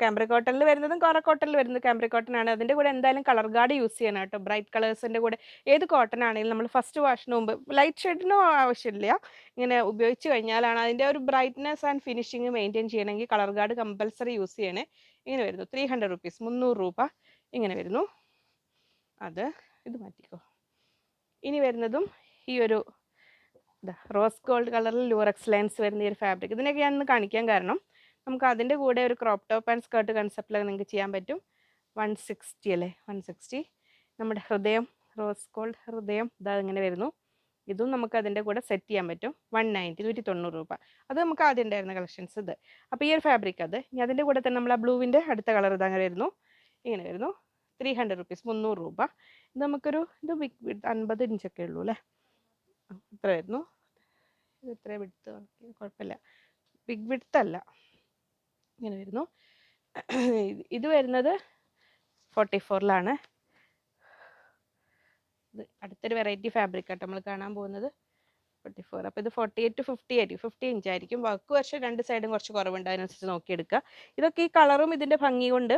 ക്യാമ്പ്രി കോട്ടണിൽ വരുന്നതും കോറ കോട്ടണിൽ വരുന്നത് ക്യാമ്പ്രി കോട്ടൺ ആണ്. അതിന്റെ കൂടെ എന്തായാലും കളർ ഗാർഡ് യൂസ് ചെയ്യണം കേട്ടോ. ബ്രൈറ്റ് കളേഴ്സിന്റെ കൂടെ ഏത് കോട്ടൺ ആണെങ്കിലും നമ്മൾ ഫസ്റ്റ് വാഷിന് മുമ്പ് ലൈറ്റ് ഷെയ്ഡിനോ ആവശ്യമില്ല. ഇങ്ങനെ ഉപയോഗിച്ച് കഴിഞ്ഞാലാണ് അതിന്റെ ഒരു ബ്രൈറ്റ്നെസ് ആൻഡ് ഫിനിഷിങ് മെയിന്റെയിൻ ചെയ്യണമെങ്കിൽ കളർ ഗാർഡ് കമ്പൽസറി യൂസ് ചെയ്യണേ. ഇങ്ങനെ വരുന്നു. ത്രീ ഹൺഡ്രഡ് റുപ്പീസ് മുന്നൂറ് രൂപ ഇങ്ങനെ വരുന്നു. അത് ഇത് മാറ്റിക്കോ. ഇനി വരുന്നതും ഈ ഒരു റോസ് ഗോൾഡ് കളറിൽ ലൂറക്സ് ലൈൻസ് വരുന്ന ഈ ഒരു ഫാബ്രിക് ഇതിനൊക്കെ ഞാൻ കാണിക്കാൻ കാരണം നമുക്ക് അതിന്റെ കൂടെ ഒരു ക്രോപ്പ് ടോപ്പ് ആൻഡ് സ്കേർട്ട് കൺസെപ്റ്റിലൊക്കെ നിങ്ങൾക്ക് ചെയ്യാൻ പറ്റും. വൺ സിക്സ്റ്റി അല്ലേ? വൺ സിക്സ്റ്റി നമ്മുടെ ഹൃദയം റോസ് ഗോൾഡ് ഹൃദയം ഇതാ ഇങ്ങനെ വരുന്നു. ഇതും നമുക്ക് അതിന്റെ കൂടെ സെറ്റ് ചെയ്യാൻ പറ്റും. വൺ നയന്റി നൂറ്റി തൊണ്ണൂറ് രൂപ. അത് നമുക്ക് ആദ്യം ഉണ്ടായിരുന്ന കളക്ഷൻസ് ഇത്. അപ്പോൾ ഈ ഒരു ഫാബ്രിക് അത്. ഇനി അതിന്റെ കൂടെ തന്നെ നമ്മൾ ആ ബ്ലൂവിന്റെ അടുത്ത കളർ ഇത് അങ്ങനെ വരുന്നു. ഇങ്ങനെ വരുന്നു. ത്രീ ഹൺഡ്രഡ് റുപ്പീസ് മുന്നൂറ് രൂപ. ഇത് നമുക്കൊരു ഇത് അൻപത് ഇഞ്ചൊക്കെ ഉള്ളൂ അല്ലേ? ഇത്ര വരുന്നു. ഇത് ഇത്ര വിടുത്ത് കുഴപ്പമില്ല. ബിഗ് വിഡ്ത്ത് അല്ല. ഇങ്ങനെ വരുന്നു. ഇത് വരുന്നത് ഫോർട്ടി ഫോറിലാണ് ഇത് അടുത്തൊരു വെറൈറ്റി ഫാബ്രിക് ആട്ടോ നമ്മൾ കാണാൻ പോകുന്നത്. ഫോർട്ടി ഫോർ അപ്പോൾ ഇത് ഫോർട്ടി എയ്റ്റ് ടു ഫിഫ്റ്റി ആയിരിക്കും ഫിഫ്റ്റി ഇഞ്ച് ആയിരിക്കും. വർക്ക് പക്ഷേ രണ്ട് സൈഡും കുറച്ച് കുറവുണ്ട്. അതിനനുസരിച്ച് നോക്കിയെടുക്കുക. ഇതൊക്കെ ഈ കളറും ഇതിന്റെ ഭംഗി കൊണ്ട്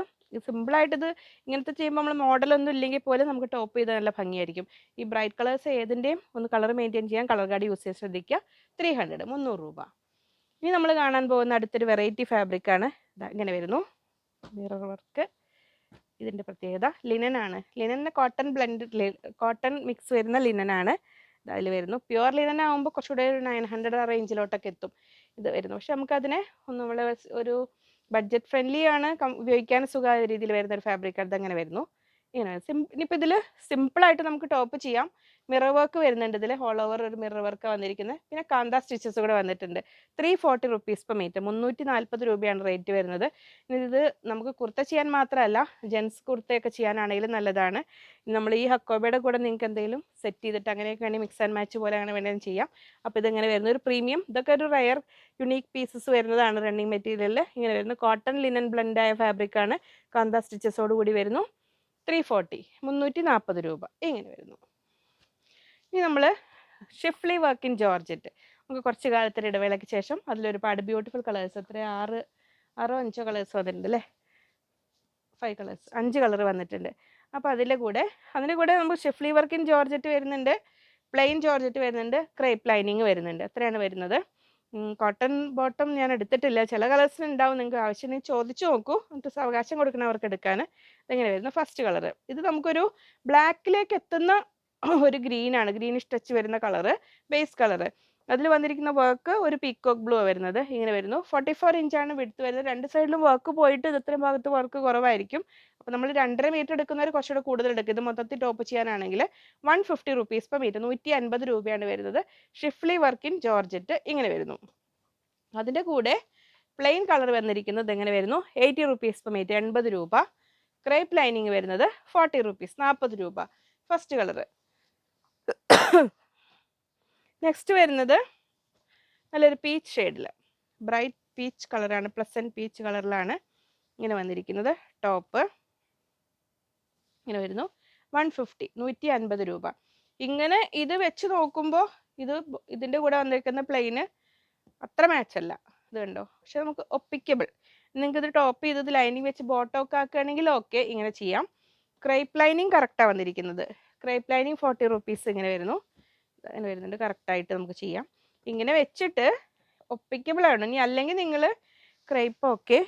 സിമ്പിളായിട്ട് ഇത് ഇങ്ങനത്തെ ചെയ്യുമ്പോൾ നമ്മൾ മോഡലൊന്നും ഇല്ലെങ്കിൽ പോലും നമുക്ക് ടോപ്പ് ചെയ്ത് നല്ല ഭംഗിയായിരിക്കും. ഈ ബ്രൈറ്റ് കളേഴ്സ് ഏതിന്റെയും ഒന്ന് കളർ മെയിന്റെയിൻ ചെയ്യാൻ കളർ ഗാർഡ് യൂസ് ചെയ്യാൻ ശ്രദ്ധിക്കുക. ത്രീ ഹൺഡ്രഡ് മുന്നൂറ് രൂപ. ഇനി നമ്മൾ കാണാൻ പോകുന്ന അടുത്തൊരു വെറൈറ്റി ഫാബ്രിക് ആണ്. ദാ ഇങ്ങനെ വരുന്നു. മിറർ വർക്ക് ഇതിന്റെ പ്രത്യേകത. ലിനൻ ആണ് ലിനന്റെ കോട്ടൺ ബ്ലെൻഡ് കോട്ടൺ മിക്സ് വരുന്ന ലിനൻ ആണ് അതിൽ വരുന്നു. പ്യുവർ ലിനൻ ആകുമ്പോൾ കുറച്ചുകൂടെ ഒരു നയൻ ഹൺഡ്രഡ് ആ റേഞ്ചിലോട്ടൊക്കെ എത്തും. ഇത് വരുന്നു. പക്ഷെ നമുക്കതിനെ ഒന്ന് നമ്മൾ ഒരു ബഡ്ജറ്റ് ഫ്രണ്ട്ലി ആണ്. ഉപയോഗിക്കാൻ സുഖമായ രീതിയിൽ വരുന്ന ഒരു ഫാബ്രിക് അത് അങ്ങനെ വരുന്നു. ഇങ്ങനെ സിം ഇനിയിപ്പോൾ ഇതിൽ സിമ്പിളായിട്ട് നമുക്ക് ടോപ്പ് ചെയ്യാം. മിറർ വർക്ക് വരുന്നുണ്ട്. ഇതിൽ ഹോൾ ഓവർ ഒരു മിറർ വർക്ക് വന്നിരിക്കുന്നത് പിന്നെ കാന്ത സ്റ്റിച്ചസ് കൂടെ വന്നിട്ടുണ്ട്. Three forty rupees per metre മുന്നൂറ്റി നാൽപ്പത് രൂപയാണ് റേറ്റ് വരുന്നത്. ഇത് നമുക്ക് കുർത്ത ചെയ്യാൻ മാത്രമല്ല ജെൻസ് കുർത്തയൊക്കെ ചെയ്യാനാണെങ്കിലും നല്ലതാണ്. നമ്മൾ ഈ ഹക്കോബയുടെ കൂടെ നിങ്ങൾക്ക് എന്തെങ്കിലും സെറ്റ് ചെയ്തിട്ട് അങ്ങനെയൊക്കെ വേണമെങ്കിൽ മിക്സ് ആൻഡ് മാച്ച് പോലെ അങ്ങനെ വേണമെങ്കിലും ചെയ്യാം. അപ്പോൾ ഇതിങ്ങനെ വരുന്ന ഒരു പ്രീമിയം ഇതൊക്കെ ഒരു റയർ യുണീക്ക് പീസസ് വരുന്നതാണ് റണ്ണിങ് മെറ്റീരിയലിൽ ഇങ്ങനെ വരുന്നു കോട്ടൺ ലിനൻ ബ്ലെൻഡായ ഫാബ്രിക് ആണ്. കാന്ത സ്റ്റിച്ചസോട് കൂടി വരുന്നു. ത്രീ ഫോർട്ടി മുന്നൂറ്റി നാൽപ്പത് രൂപ. ഇങ്ങനെ വരുന്നു. ഇനി നമ്മൾ ഷിഫ്ലി വർക്ക് ഇൻ ജോർജറ്റ് നമുക്ക് കുറച്ച് കാലത്തിന് ഇടവേളയ്ക്ക് ശേഷം അതിലൊരുപാട് ബ്യൂട്ടിഫുൾ കളേഴ്സ് എത്ര? ആറ് ആറോ അഞ്ചോ കളേഴ്സ് വന്നിട്ടുണ്ട് അല്ലേ? ഫൈവ് കളേഴ്സ് അഞ്ച് കളർ വന്നിട്ടുണ്ട്. അപ്പോൾ അതിന്റെ കൂടെ അതിന്റെ കൂടെ നമുക്ക് ഷിഫ്ലി വർക്ക് ഇൻ ജോർജറ്റ് വരുന്നുണ്ട് പ്ലെയിൻ ജോർജറ്റ് വരുന്നുണ്ട് ക്രേപ്പ് ലൈനിങ് വരുന്നുണ്ട്. അത്രയാണ് വരുന്നത്. കോട്ടൺ ബോട്ടം ഞാൻ എടുത്തിട്ടില്ല. ചില കളേഴ്സിന് ഉണ്ടാവും നിങ്ങൾക്ക് ആവശ്യമുണ്ടെങ്കിൽ ചോദിച്ചു നോക്കൂ. എന്നിട്ട് അവകാശം കൊടുക്കുന്നവർക്ക് എടുക്കാൻ ഇതെങ്ങനെ വരുന്നു? ഫസ്റ്റ് കളർ ഇത് നമുക്കൊരു ബ്ലാക്കിലേക്ക് എത്തുന്ന ഒരു ഗ്രീൻ ആണ് ഗ്രീനിഷ് ടച്ച് വരുന്ന കളറ് ബേസ് കളറ്. അതിൽ വന്നിരിക്കുന്ന വർക്ക് ഒരു പീക്കോക്ക് ബ്ലൂ വരുന്നത്. ഇങ്ങനെ വരുന്നു. ഫോർട്ടി ഫോർ ഇഞ്ചാണ് വിടുത്ത് വരുന്നത്. രണ്ട് സൈഡിലും വർക്ക് പോയിട്ട് ഇത് ഇത്രയും ഭാഗത്ത് വർക്ക് കുറവായിരിക്കും. അപ്പോൾ നമ്മൾ രണ്ടര മീറ്റർ എടുക്കുന്നവർ കുറച്ചുകൂടെ കൂടുതൽ എടുക്കും. ഇത് മൊത്തത്തിൽ ടോപ്പ് ചെയ്യാനാണെങ്കിൽ one fifty rupees per metre. നൂറ്റി അൻപത് രൂപയാണ് വരുന്നത്. ഷിഫ്ലി വർക്ക് ഇൻ ജോർജറ്റ് ഇങ്ങനെ വരുന്നു. അതിന്റെ കൂടെ പ്ലെയിൻ കളർ വന്നിരിക്കുന്നത് എങ്ങനെ വരുന്നു? Eighty rupees per metre. എൺപത് രൂപ. ക്രേപ്പ് ലൈനിങ് വരുന്നത് ഫോർട്ടി റുപ്പീസ്. നാൽപ്പത് രൂപ. ഫസ്റ്റ് കളർ നെക്സ്റ്റ് വരുന്നത് നല്ലൊരു പീച്ച് ഷെയ്ഡിൽ ബ്രൈറ്റ് പീച്ച് കളറാണ് പ്ലസന്റ് പീച്ച് കളറിലാണ് ഇങ്ങനെ വന്നിരിക്കുന്നത്. ടോപ്പ് ഇങ്ങനെ വരുന്നു. വൺ ഫിഫ്റ്റി നൂറ്റി അൻപത് രൂപ. ഇങ്ങനെ ഇത് വെച്ച് നോക്കുമ്പോൾ ഇത് ഇതിന്റെ കൂടെ വന്നിരിക്കുന്ന പ്ലെയിന് അത്ര മാച്ച് അല്ല. ഇത് കണ്ടോ? പക്ഷെ നമുക്ക് ഒപ്പിക്കബിൾ. നിങ്ങൾക്ക് ഇത് ടോപ്പ് ചെയ്തത് ലൈനിങ് വെച്ച് ബോട്ടോക്ക് ആക്കുകയാണെങ്കിൽ ഓക്കെ ഇങ്ങനെ ചെയ്യാം. ക്രൈപ്പ് ലൈനിങ് കറക്റ്റാണ് വന്നിരിക്കുന്നത്. ക്രൈപ്പ് ലൈനിങ് ഫോർട്ടി റുപ്പീസ് ഇങ്ങനെ വരുന്നു. ഇത് വരുന്നുണ്ട്. കറക്റ്റായിട്ട് നമുക്ക് ചെയ്യാം. ഇങ്ങനെ വെച്ചിട്ട് ഒപ്പിക്കബിൾ ആണ് ഇനി അല്ലെങ്കിൽ നിങ്ങൾ ക്രൈപ്പ് ഓക്കെ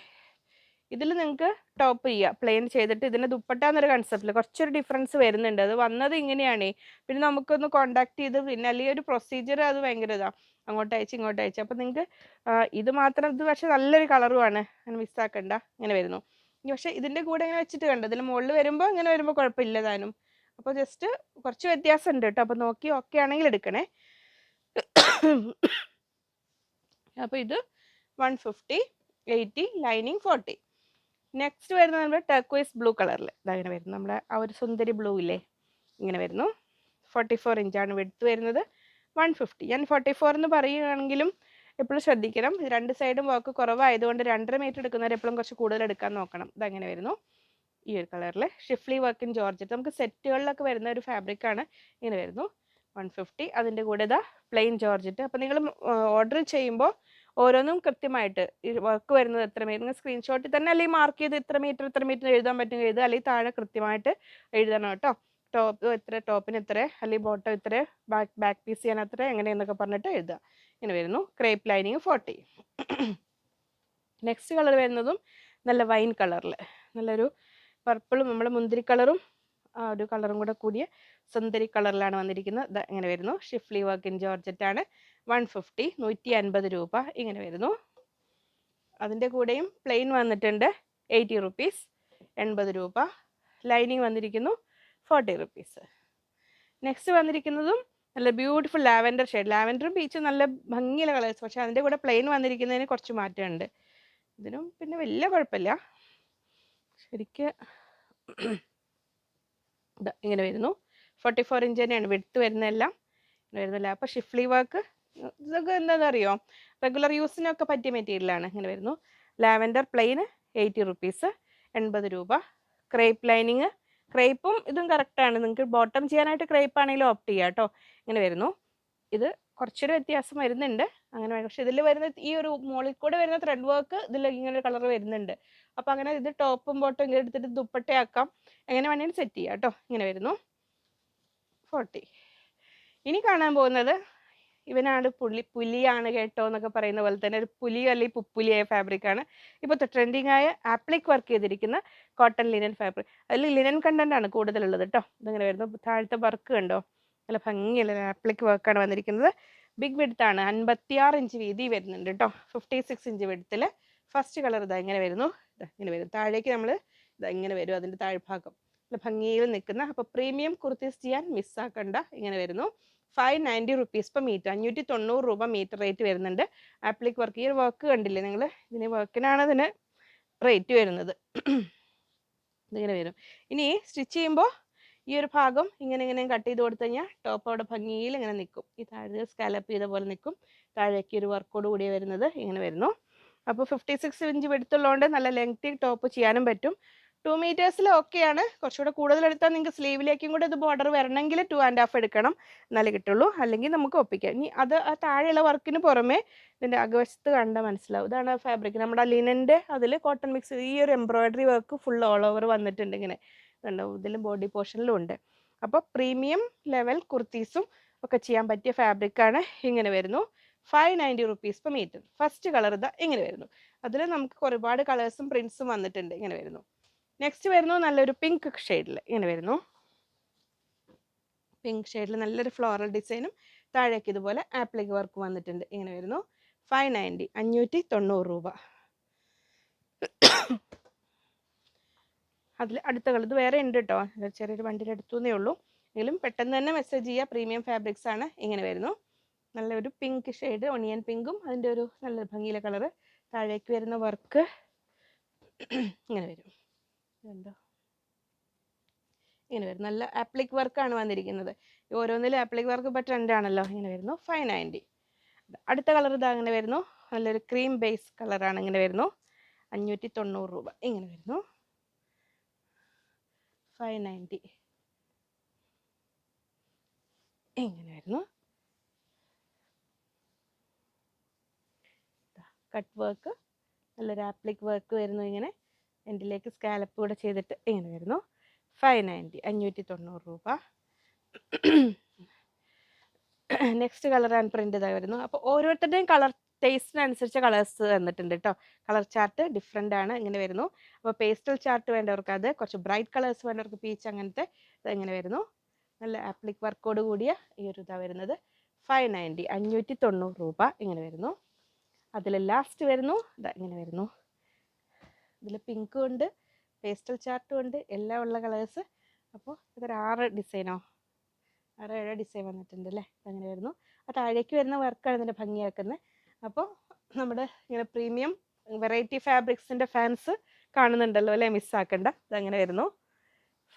ഇതിൽ നിങ്ങൾക്ക് ടോപ്പ് ചെയ്യുക പ്ലെയിൻ ചെയ്തിട്ട് ഇതിന് ദുപ്പട്ട എന്നൊരു കൺസെപ്റ്റിൽ കുറച്ചൊരു ഡിഫറൻസ് വരുന്നുണ്ട്. അത് വന്നത് ഇങ്ങനെയാണ്. പിന്നെ നമുക്കൊന്ന് കോണ്ടാക്ട് ചെയ്ത് പിന്നെ അല്ലെങ്കിൽ ഒരു പ്രൊസീജിയർ അത് ഭയങ്കര ഇതാണ് അങ്ങോട്ട് അയച്ച് ഇങ്ങോട്ട് അയച്ച്. അപ്പം നിങ്ങൾക്ക് ഇത് മാത്രം ഇത് പക്ഷേ നല്ലൊരു കളറുമാണ് അങ്ങനെ മിസ്സാക്കണ്ട ഇങ്ങനെ വരുന്നു. പക്ഷേ ഇതിന്റെ കൂടെ ഇങ്ങനെ വെച്ചിട്ട് കണ്ടോ? ഇതിന് മുകളിൽ വരുമ്പോൾ ഇങ്ങനെ വരുമ്പോൾ കുഴപ്പമില്ല താനും. അപ്പോൾ ജസ്റ്റ് കുറച്ച് വ്യത്യാസം ഉണ്ട് കേട്ടോ അപ്പോൾ നോക്കി ഓക്കെ ആണെങ്കിൽ എടുക്കണേ. അപ്പോൾ ഇത് one fifty eighty lining forty next വരുന്നത് നമ്മുടെ ടർക്വൈസ് ബ്ലൂ കളറിൽ ഇതങ്ങനെ വരുന്നു. നമ്മുടെ ആ ഒരു സുന്ദരി ബ്ലൂ ഇല്ലേ? ഇങ്ങനെ വരുന്നു. ഫോർട്ടി ഫോർ ഇഞ്ചാണ് വെടുത്ത് വരുന്നത്. വൺ ഫിഫ്റ്റി ഞാൻ ഫോർട്ടി ഫോർ എന്ന് പറയുകയാണെങ്കിലും എപ്പോഴും ശ്രദ്ധിക്കണം. രണ്ട് സൈഡും വർക്ക് കുറവായതുകൊണ്ട് രണ്ടര മീറ്റർ എടുക്കുന്നവർ എപ്പോഴും കുറച്ച് കൂടുതൽ എടുക്കാൻ നോക്കണം. ഇതങ്ങനെ വരുന്നു. ഈ ഒരു കളറിൽ ഷിഫ്ലി വർക്ക് ഇൻ ജോർജറ്റ് നമുക്ക് സെറ്റുകളിലൊക്കെ വരുന്ന ഒരു ഫാബ്രിക്കാണ് ഇങ്ങനെ വരുന്നു. വൺ ഫിഫ്റ്റി അതിന്റെ കൂടെ ഇതാ പ്ലെയിൻ ജോർജറ്റ് അപ്പോൾ നിങ്ങൾ ഓർഡർ ചെയ്യുമ്പോൾ ഓരോന്നും കൃത്യമായിട്ട് വർക്ക് വരുന്നത് എത്ര മീറ്റർ നിങ്ങൾ സ്ക്രീൻഷോട്ടിൽ തന്നെ അല്ലെങ്കിൽ മാർക്ക് ചെയ്ത് ഇത്ര മീറ്റർ ഇത്ര മീറ്റർ എഴുതാൻ പറ്റും. എഴുതുക അല്ലെങ്കിൽ താഴെ കൃത്യമായിട്ട് എഴുതണം കേട്ടോ. ടോപ്പ് എത്ര ടോപ്പിന് എത്ര അല്ലെങ്കിൽ ബോട്ടം ഇത്ര ബാക്ക് ബാക്ക് പീസ് ചെയ്യാൻ അത്ര എങ്ങനെയെന്നൊക്കെ പറഞ്ഞിട്ട് എഴുതുക. ഇങ്ങനെ വരുന്നു. Crepe lining forty next colour വരുന്നതും നല്ല വൈൻ കളറിൽ നല്ലൊരു പർപ്പിളും നമ്മുടെ മുന്തിരി കളറും ആ ഒരു കളറും കൂടെ കൂടിയ സുന്ദരി കളറിലാണ് വന്നിരിക്കുന്നത്. ഇങ്ങനെ വരുന്നു. ഷിഫ്ലി വർക്ക് ഇൻ ജോർജറ്റ് ആണ്. വൺ ഫിഫ്റ്റി നൂറ്റി അൻപത് രൂപ ഇങ്ങനെ വരുന്നു. അതിന്റെ കൂടെയും പ്ലെയിൻ വന്നിട്ടുണ്ട്. എയ്റ്റി റുപ്പീസ് എൺപത് രൂപ. ലൈനിങ് വന്നിരിക്കുന്നു. ഫോർട്ടി റുപ്പീസ് നെക്സ്റ്റ് വന്നിരിക്കുന്നതും നല്ല ബ്യൂട്ടിഫുൾ ലാവൻഡർ ഷെയ്ഡ് ലാവൻഡറും പീച്ചും നല്ല ഭംഗിയുള്ള കളേഴ്സ് പക്ഷേ അതിന്റെ കൂടെ പ്ലെയിൻ വന്നിരിക്കുന്നതിന് കുറച്ച് മാറ്റമുണ്ട്. ഇതിനും പിന്നെ വലിയ കുഴപ്പമില്ല. ശരിക്ക് [clears throat] ഇങ്ങനെ വരുന്നു. ഫോർട്ടി ഫോർ ഇഞ്ച് തന്നെയാണ് വെടുത്ത് വരുന്നതെല്ലാം വരുന്നില്ല അപ്പോൾ ഷിഫ്ലി വർക്ക് ഇതൊക്കെ എന്താണെന്നറിയോ റെഗുലർ യൂസിനൊക്കെ പറ്റിയ മെറ്റീരിയലാണ് ഇങ്ങനെ വരുന്നു. ലാവൻഡർ പ്ലെയിന് എയ്റ്റി റുപ്പീസ് എൺപത് രൂപ. ക്രേപ്പ് ലൈനിങ് ക്രേപ്പും ഇതും കറക്റ്റാണ് നിങ്ങൾക്ക് ബോട്ടം ചെയ്യാനായിട്ട് ക്രേപ്പ് ആണെങ്കിലും ഓപ്റ്റ് ചെയ്യാം കേട്ടോ ഇങ്ങനെ വരുന്നു. ഇത് കുറച്ചൊരു വ്യത്യാസം വരുന്നുണ്ട്. അങ്ങനെ. പക്ഷെ ഇതിൽ വരുന്ന ഈ ഒരു മുകളിൽ കൂടെ വരുന്ന ത്രെഡ് വർക്ക് ഇതിൽ ഇങ്ങനെ ഒരു കളർ വരുന്നുണ്ട്. അപ്പം അങ്ങനെ ഇത് ടോപ്പും ബോട്ടും ഇങ്ങനെ എടുത്തിട്ട് ദുപ്പട്ടയാക്കാം. എങ്ങനെ വേണമെങ്കിലും സെറ്റ് ചെയ്യാം കേട്ടോ. ഇങ്ങനെ വരുന്നു. ഫോർട്ടി ഇനി കാണാൻ പോകുന്നത് ഇവനാണ് പുലി പുലിയാണ് കേട്ടോ എന്നൊക്കെ പറയുന്ന പോലെ തന്നെ ഒരു പുലി അല്ലെങ്കിൽ പുപ്പുലിയായ ഫാബ്രിക്കാണ് ഇപ്പോൾ ട്രെൻഡിങ് ആയ ആപ്ലിക് വർക്ക് ചെയ്തിരിക്കുന്ന കോട്ടൺ ലിനൻ ഫാബ്രിക് അതിൽ ലിനൻ കണ്ടന്റ് ആണ് കൂടുതലുള്ളത് കേട്ടോ. ഇതിങ്ങനെ വരുന്നു. താഴത്തെ വർക്ക് കണ്ടോ? നല്ല ഭംഗിയുള്ള ആപ്ലിക് വർക്കാണ് വന്നിരിക്കുന്നത്. ബിഗ് വെടുത്താണ് അൻപത്തിയാറ് ഇഞ്ച് വീതി വരുന്നുണ്ട് കേട്ടോ ഫിഫ്റ്റി സിക്സ് ഇഞ്ച് വെടുത്തിൽ ഫസ്റ്റ് കളർ ഇതാ ഇങ്ങനെ വരുന്നു. ഇതാ ഇങ്ങനെ വരും. താഴേക്ക് നമ്മൾ ഇതാ ഇങ്ങനെ വരും അതിന്റെ താഴ്ഭാഗം. നല്ല ഭംഗിയിൽ നിൽക്കുന്ന. അപ്പോൾ പ്രീമിയം കുർത്തീസ് ചെയ്യാൻ മിസ്സാക്കണ്ട ഇങ്ങനെ വരുന്നു. Five ninety rupees per metre അഞ്ഞൂറ്റി തൊണ്ണൂറ് രൂപ മീറ്റർ റേറ്റ് വരുന്നുണ്ട്. ആപ്ലിക് വർക്ക് ഈ ഒരു വർക്ക് കണ്ടില്ലേ നിങ്ങൾ ഇതിന് വർക്കിനാണ് ഇതിന് റേറ്റ് വരുന്നത്. [clears throat] ഇതിങ്ങനെ വരും. ഇനി സ്റ്റിച്ച് ചെയ്യുമ്പോൾ ഈ ഒരു ഭാഗം ഇങ്ങനെ ഇങ്ങനെ കട്ട് ചെയ്ത് കൊടുത്തു കഴിഞ്ഞാൽ ടോപ്പ് അവിടെ ഭംഗിയിൽ ഇങ്ങനെ നിൽക്കും ഈ താഴെ സ്കാലപ്പ് ചെയ്ത പോലെ നിൽക്കും താഴേക്ക് ഒരു വർക്കോട് കൂടി വരുന്നത് ഇങ്ങനെ വരുന്നു. അപ്പോൾ ഫിഫ്റ്റി സിക്സ് ഇഞ്ച് വെടുത്തുള്ളതുകൊണ്ട് നല്ല ലെങ്തി ടോപ്പ് ചെയ്യാനും പറ്റും. ടു മീറ്റേഴ്സിൽ ഓക്കെയാണ് കുറച്ചുകൂടെ കൂടുതൽ എടുത്താൽ നിങ്ങൾക്ക് സ്ലീവിലേക്കും കൂടെ ഇത് ബോർഡർ വരണമെങ്കിൽ ടു ആൻഡ് ഹാഫ് എടുക്കണം. എന്നാലേ കിട്ടുള്ളൂ. അല്ലെങ്കിൽ നമുക്ക് ഒപ്പിക്കാം. ഇനി അത് ആ താഴെയുള്ള വർക്കിന് പുറമേ ഇതിന്റെ അകവശത്ത് കണ്ടാൽ മനസ്സിലാവും. ഇതാണ് ഫാബ്രിക് നമ്മുടെ ലിനന്റെ അതിൽ കോട്ടൺ മിക്സ് ഈ ഒരു embroidery work full all over വന്നിട്ടുണ്ട് ഇങ്ങനെ. ഉണ്ടാവും ഇതിലും ബോഡി പോർഷനിലും ഉണ്ട്. അപ്പോൾ പ്രീമിയം ലെവൽ കുർത്തീസും ഒക്കെ ചെയ്യാൻ പറ്റിയ ഫാബ്രിക്കാണ് ഇങ്ങനെ വരുന്നു. Five ninety rupees per metre first colour ഇതാ ഇങ്ങനെ വരുന്നു. അതിൽ നമുക്ക് ഒരുപാട് കളേഴ്സും പ്രിൻസും വന്നിട്ടുണ്ട് ഇങ്ങനെ വരുന്നു. നെക്സ്റ്റ് വരുന്നു നല്ലൊരു പിങ്ക് ഷെയ്ഡിൽ ഇങ്ങനെ വരുന്നു. പിങ്ക് ഷെയ്ഡിൽ നല്ലൊരു ഫ്ലോറൽ ഡിസൈനും താഴേക്ക് ഇതുപോലെ ആപ്ലിക് വർക്ക് വന്നിട്ടുണ്ട് ഇങ്ങനെ വരുന്നു. ഫൈവ് നയന്റി അഞ്ഞൂറ്റി തൊണ്ണൂറ് രൂപ. അതിൽ അടുത്ത കളർ ഇത് വേറെ ഉണ്ട് കേട്ടോ ചെറിയൊരു എടുത്തു എന്നേ ഉള്ളൂ. എങ്കിലും പെട്ടെന്ന് തന്നെ മെസ്സേജ് ചെയ്യുക പ്രീമിയം ഫാബ്രിക്സ് ആണ് ഇങ്ങനെ വരുന്നു. നല്ലൊരു പിങ്ക് ഷെയ്ഡ് ഒണിയൻ പിങ്കും അതിന്റെ ഒരു നല്ല ഭംഗിയിലെ കളർ താഴേക്ക് വരുന്ന വർക്ക് ഇങ്ങനെ വരും. ഇതുണ്ടോ ഇങ്ങനെ വരും. നല്ല ആപ്ലിക് വർക്കാണ് വന്നിരിക്കുന്നത്. ഓരോന്നിലും ആപ്ലിക് വർക്ക് ഇപ്പോൾ ട്രെൻഡാണല്ലോ ഇങ്ങനെ വരുന്നു. ഫൈവ് നയന്റി അടുത്ത കളർ ഇതാ അങ്ങനെ വരുന്നു. നല്ലൊരു ക്രീം ബേസ് കളറാണ് ഇങ്ങനെ വരുന്നു. അഞ്ഞൂറ്റി തൊണ്ണൂറ് രൂപ ഇങ്ങനെ വരുന്നു. Five ninety. ഇങ്ങനെ വരുന്നു കട്ട് വർക്ക് നല്ലൊരു ആപ്ലിക് വർക്ക് വരുന്നു ഇങ്ങനെ. എന്റിലേക്ക് സ്കാലപ്പ് കൂടെ ചെയ്തിട്ട് ഇങ്ങനെ വരുന്നു ഫൈവ് നയന്റി അഞ്ഞൂറ്റി തൊണ്ണൂറ് രൂപ. നെക്സ്റ്റ് കളർ ആൻഡ് പ്രിന്റ് ഇതായി വരുന്നു. അപ്പോൾ ഓരോരുത്തരുടെയും കളർ ടേസ്റ്റിനനുസരിച്ച് കളേഴ്സ് തന്നിട്ടുണ്ട് കേട്ടോ കളർ ചാർട്ട് ഡിഫറെന്റ് ആണ് ഇങ്ങനെ വരുന്നു. അപ്പോൾ പേസ്റ്റൽ ചാർട്ട് വേണ്ടവർക്ക് അത് കുറച്ച് ബ്രൈറ്റ് കളേഴ്സ് വേണ്ടവർക്ക് പീച്ച് അങ്ങനത്തെ ഇത് ഇങ്ങനെ വരുന്നു. നല്ല ആപ്ലിക് വർക്കോട് കൂടിയ ഈ ഒരു ഇതാണ് വരുന്നത്. ഫൈവ് നയന്റി അഞ്ഞൂറ്റി തൊണ്ണൂറ് രൂപ ഇങ്ങനെ വരുന്നു. അതിൽ ലാസ്റ്റ് വരുന്നു. ഇതാ ഇങ്ങനെ വരുന്നു. ഇതിൽ പിങ്കും ഉണ്ട് പേസ്റ്റൽ ചാർട്ടും ഉണ്ട് എല്ലാം ഉള്ള കളേഴ്സ്. അപ്പോൾ ഇതൊരു ആറ് ഡിസൈനോ ആറ് ഏഴ് ഡിസൈൻ വന്നിട്ടുണ്ട് അല്ലേ? അങ്ങനെ വരുന്നു. ആ താഴേക്ക് വരുന്ന വർക്കാണ് ഇതിന്റെ ഭംഗിയാക്കുന്നത്. അപ്പോൾ നമ്മുടെ ഇങ്ങനെ പ്രീമിയം വെറൈറ്റി ഫാബ്രിക്സിന്റെ ഫാൻസ് കാണുന്നുണ്ടല്ലോ അല്ലേ? മിസ്സാക്കണ്ട ഇതങ്ങനെ വരുന്നു.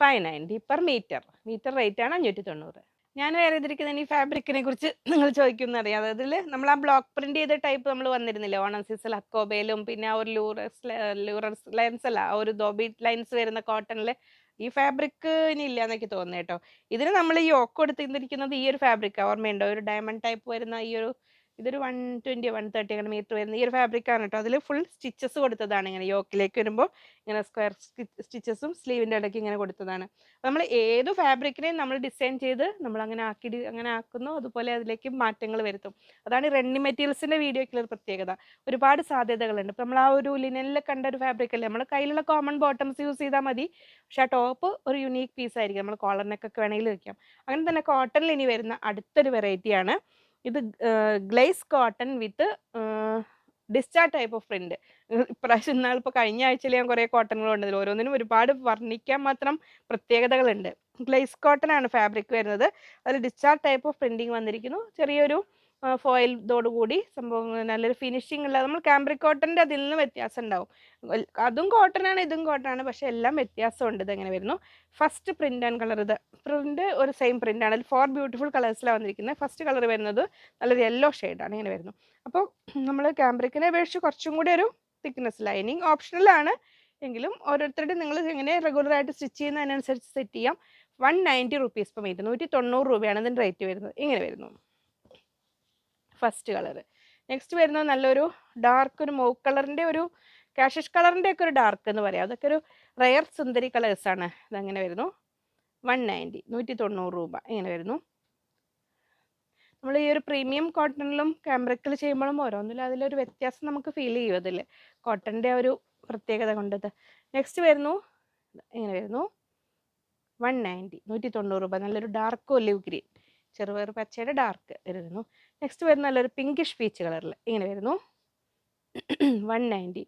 Five ninety per metre metre rate ആണ് അഞ്ഞൂറ്റി തൊണ്ണൂറ് ഞാൻ വേറെ ഇതിരിക്കുന്ന ഈ ഫാബ്രിക്കിനെ കുറിച്ച് നിങ്ങൾ ചോദിക്കുന്ന അറിയാം. അതിൽ നമ്മൾ ആ ബ്ലോക്ക് പ്രിന്റ് ചെയ്ത ടൈപ്പ് നമ്മൾ വന്നിരുന്നില്ല? ഓണം സീസൺ അക്കോബയിലും പിന്നെ ആ ഒരു ലൂറസ് ലൂറസ് ലൈൻസ് അല്ല ആ ഒരു ദോബി ലൈൻസ് വരുന്ന കോട്ടണിൽ ഈ ഫാബ്രിക് ഇനി ഇല്ല എന്നൊക്കെ തോന്നുന്നു കേട്ടോ. ഇതിന് നമ്മൾ ഈ ഓക്ക് കൊടുത്തിരിക്കുന്നത് ഈ ഒരു ഫാബ്രിക് ഓർമ്മയുണ്ടോ? ഒരു ഡയമണ്ട് ടൈപ്പ് വരുന്ന ഈ ഒരു ഇതൊരു വൺ ട്വന്റി വൺ തേർട്ടി അങ്ങനെ മീറ്റർ വരുന്ന ഈ ഒരു ഫാബ്രിക്കാണ് കേട്ടോ. അതിൽ ഫുൾ സ്റ്റിച്ചസ് കൊടുത്തതാണ് ഇങ്ങനെ യോക്കിലേക്ക് വരുമ്പോൾ ഇങ്ങനെ സ്ക്വയർ സ്റ്റിച്ചസും സ്ലീവിന്റെ ഇടയ്ക്ക് ഇങ്ങനെ കൊടുത്തതാണ്. നമ്മൾ ഏത് ഫാബ്രിക്കിനെയും നമ്മൾ ഡിസൈൻ ചെയ്ത് നമ്മൾ അങ്ങനെ ആക്കി അങ്ങനെ ആക്കുന്നു. അതുപോലെ അതിലേക്ക് മാറ്റങ്ങൾ വരുത്തും. അതാണ് റെന്നി മെറ്റീരിയൽസിന്റെ വീഡിയോയ്ക്കുള്ള ഒരു പ്രത്യേകത. ഒരുപാട് സാധ്യതകളുണ്ട്. ഇപ്പം നമ്മൾ ആ ഒരു ലിനനിൽ കണ്ട ഒരു ഫാബ്രിക് അല്ലേ? നമ്മൾ കയ്യിലുള്ള കോമൺ ബോട്ടംസ് യൂസ് ചെയ്താൽ മതി. പക്ഷേ ആ ടോപ്പ് ഒരു യുണീക്ക് പീസ് ആയിരിക്കും. നമ്മൾ കോളർ നെക്കൊക്കെ വേണമെങ്കിൽ വയ്ക്കാം അങ്ങനെ തന്നെ കോട്ടണിൽ ഇനി വരുന്ന അടുത്തൊരു വെറൈറ്റിയാണ് ഇത് glaze cotton with discharge type of print. ഇപ്രാവശ്യം ഇന്നാൾ ഇപ്പോൾ കഴിഞ്ഞ ആഴ്ചയിൽ ഞാൻ കുറേ കോട്ടണുകൾ ഉണ്ടതിൽ ഓരോന്നിനും ഒരുപാട് വർണിക്കാൻ മാത്രം പ്രത്യേകതകളുണ്ട്. ഗ്ലേസ് കോട്ടൺ ആണ് ഫാബ്രിക് വരുന്നത്. അതിൽ ഡിസ്ചാർജ് ടൈപ്പ് ഓഫ് പ്രിന്റിങ് വന്നിരിക്കുന്നു. ചെറിയൊരു ഫോയിൽ ഇതോടുകൂടി സംഭവം നല്ലൊരു ഫിനിഷിംഗ് ഉള്ള നമ്മൾ കാംബ്രിക് കോട്ടന്റെ അതിൽ നിന്ന് വ്യത്യാസം ഉണ്ടാവും. അതും കോട്ടൺ ആണ് ഇതും കോട്ടൺ ആണ് പക്ഷെ എല്ലാം വ്യത്യാസമുണ്ട്. ഇതെങ്ങനെ വരുന്നു? ഫസ്റ്റ് പ്രിന്റ് ആൻഡ് കളർ ഇത്. പ്രിന്റ് ഒരു സെയിം പ്രിന്റ് ആണ്. ഫോർ ബ്യൂട്ടിഫുൾ കളേഴ്സിലാണ് വന്നിരിക്കുന്നത്. ഫസ്റ്റ് കളർ വരുന്നത് നല്ലൊരു യെല്ലോ ആണ്. ഇങ്ങനെ വരുന്നു. അപ്പോൾ നമ്മൾ കാംബ്രിക്കിനെ അപേക്ഷിച്ച് കുറച്ചും കൂടി ഒരു തിക്നെസ് ലൈനിങ് ഓപ്ഷണലാണ് എങ്കിലും ഓരോരുത്തരുടെ നിങ്ങൾ എങ്ങനെ റെഗുലർ ആയിട്ട് സ്റ്റിച്ച് ചെയ്യുന്നതിനനുസരിച്ച് സെറ്റ് ചെയ്യാം. One ninety rupees per metre നൂറ്റി തൊണ്ണൂറ് രൂപയാണ് ഇതിന്റെ റേറ്റ് വരുന്നത്. ഇങ്ങനെ വരുന്നു. First colour. നെക്സ്റ്റ് വരുന്നത് നല്ലൊരു ഡാർക്ക് ഒരു മൗ കളറിന്റെ ഒരു കാഷിഷ് കളറിന്റെ ഒക്കെ ഒരു ഡാർക്ക് എന്ന് പറയാം. അതൊക്കെ ഒരു റയർ സുന്ദരി കളേഴ്സാണ് ഇതങ്ങനെ വരുന്നു. വൺ നയന്റി നൂറ്റി തൊണ്ണൂറ് രൂപ ഇങ്ങനെ വരുന്നു. നമ്മൾ ഈ ഒരു പ്രീമിയം കോട്ടണിലും കാംബ്രിക്കിൽ ചെയ്യുമ്പോഴും ഓരോന്നിലും അതിലൊരു വ്യത്യാസം നമുക്ക് ഫീൽ ചെയ്യും അതിൽ കോട്ടന്റെ ഒരു പ്രത്യേകത കൊണ്ടത് നെക്സ്റ്റ് വരുന്നു. ഇങ്ങനെ വരുന്നു. വൺ നയന്റി നൂറ്റി തൊണ്ണൂറ് രൂപ. നല്ലൊരു ഡാർക്ക് ഒലിവ് ഗ്രീൻ ചെറുപയർ പച്ചയുടെ ഡാർക്ക് വരുന്നു. നെക്സ്റ്റ് വരുന്ന നല്ലൊരു പിങ്കിഷ് പീച്ച് കളറിൽ ഇങ്ങനെ വരുന്നു. One ninety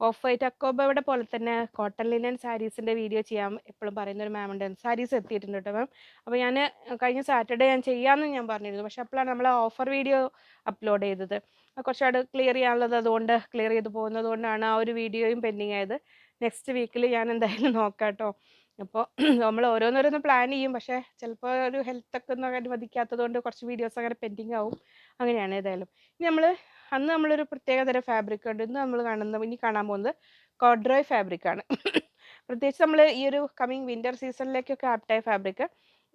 off white Hakoba അക്കോബയുടെ പോലെ തന്നെ കോട്ടൺ ലിനൻ സാരീസിന്റെ വീഡിയോ ചെയ്യാൻ എപ്പോഴും പറയുന്ന ഒരു മാം ഉണ്ട്. സാരീസ് എത്തിയിട്ടുണ്ട് കേട്ടോ മാം അപ്പോൾ ഞാൻ കഴിഞ്ഞ സാറ്റർഡേ ഞാൻ ചെയ്യാമെന്ന് ഞാൻ പറഞ്ഞിരുന്നു. പക്ഷെ അപ്പോഴാണ് നമ്മൾ ഓഫർ വീഡിയോ അപ്ലോഡ് ചെയ്തത്. അത് കുറച്ചുകൂടെ ക്ലിയർ ചെയ്യാനുള്ളത് അതുകൊണ്ട് ക്ലിയർ ചെയ്ത് പോകുന്നത് കൊണ്ടാണ് ആ ഒരു വീഡിയോയും പെൻഡിങ് ആയത്. നെക്സ്റ്റ് വീക്കിൽ ഞാൻ എന്തായാലും [laughs] നോക്കാം കേട്ടോ അപ്പോൾ [clears throat] നമ്മൾ ഓരോന്നോരോന്ന് പ്ലാൻ ചെയ്യും. പക്ഷേ ചിലപ്പോൾ ഒരു ഹെൽത്ത് ഒക്കെ ഒന്നും അനുവദിക്കാത്തത് കൊണ്ട് കുറച്ച് വീഡിയോസ് അങ്ങനെ പെൻഡിങ് ആവും. അങ്ങനെയാണ് ഏതായാലും. ഇനി നമ്മൾ അന്ന് നമ്മളൊരു പ്രത്യേക തരം ഫാബ്രിക് ഉണ്ട് ഇന്ന് നമ്മൾ കാണുന്ന ഇനി കാണാൻ പോകുന്നത് കോഡ്രോയ് ഫാബ്രിക് ആണ്. [clears throat] പ്രത്യേകിച്ച് നമ്മൾ ഈ ഒരു കമ്മിങ് വിന്റർ സീസണിലേക്കൊക്കെ ആപ്റ്റായ ഫാബ്രിക്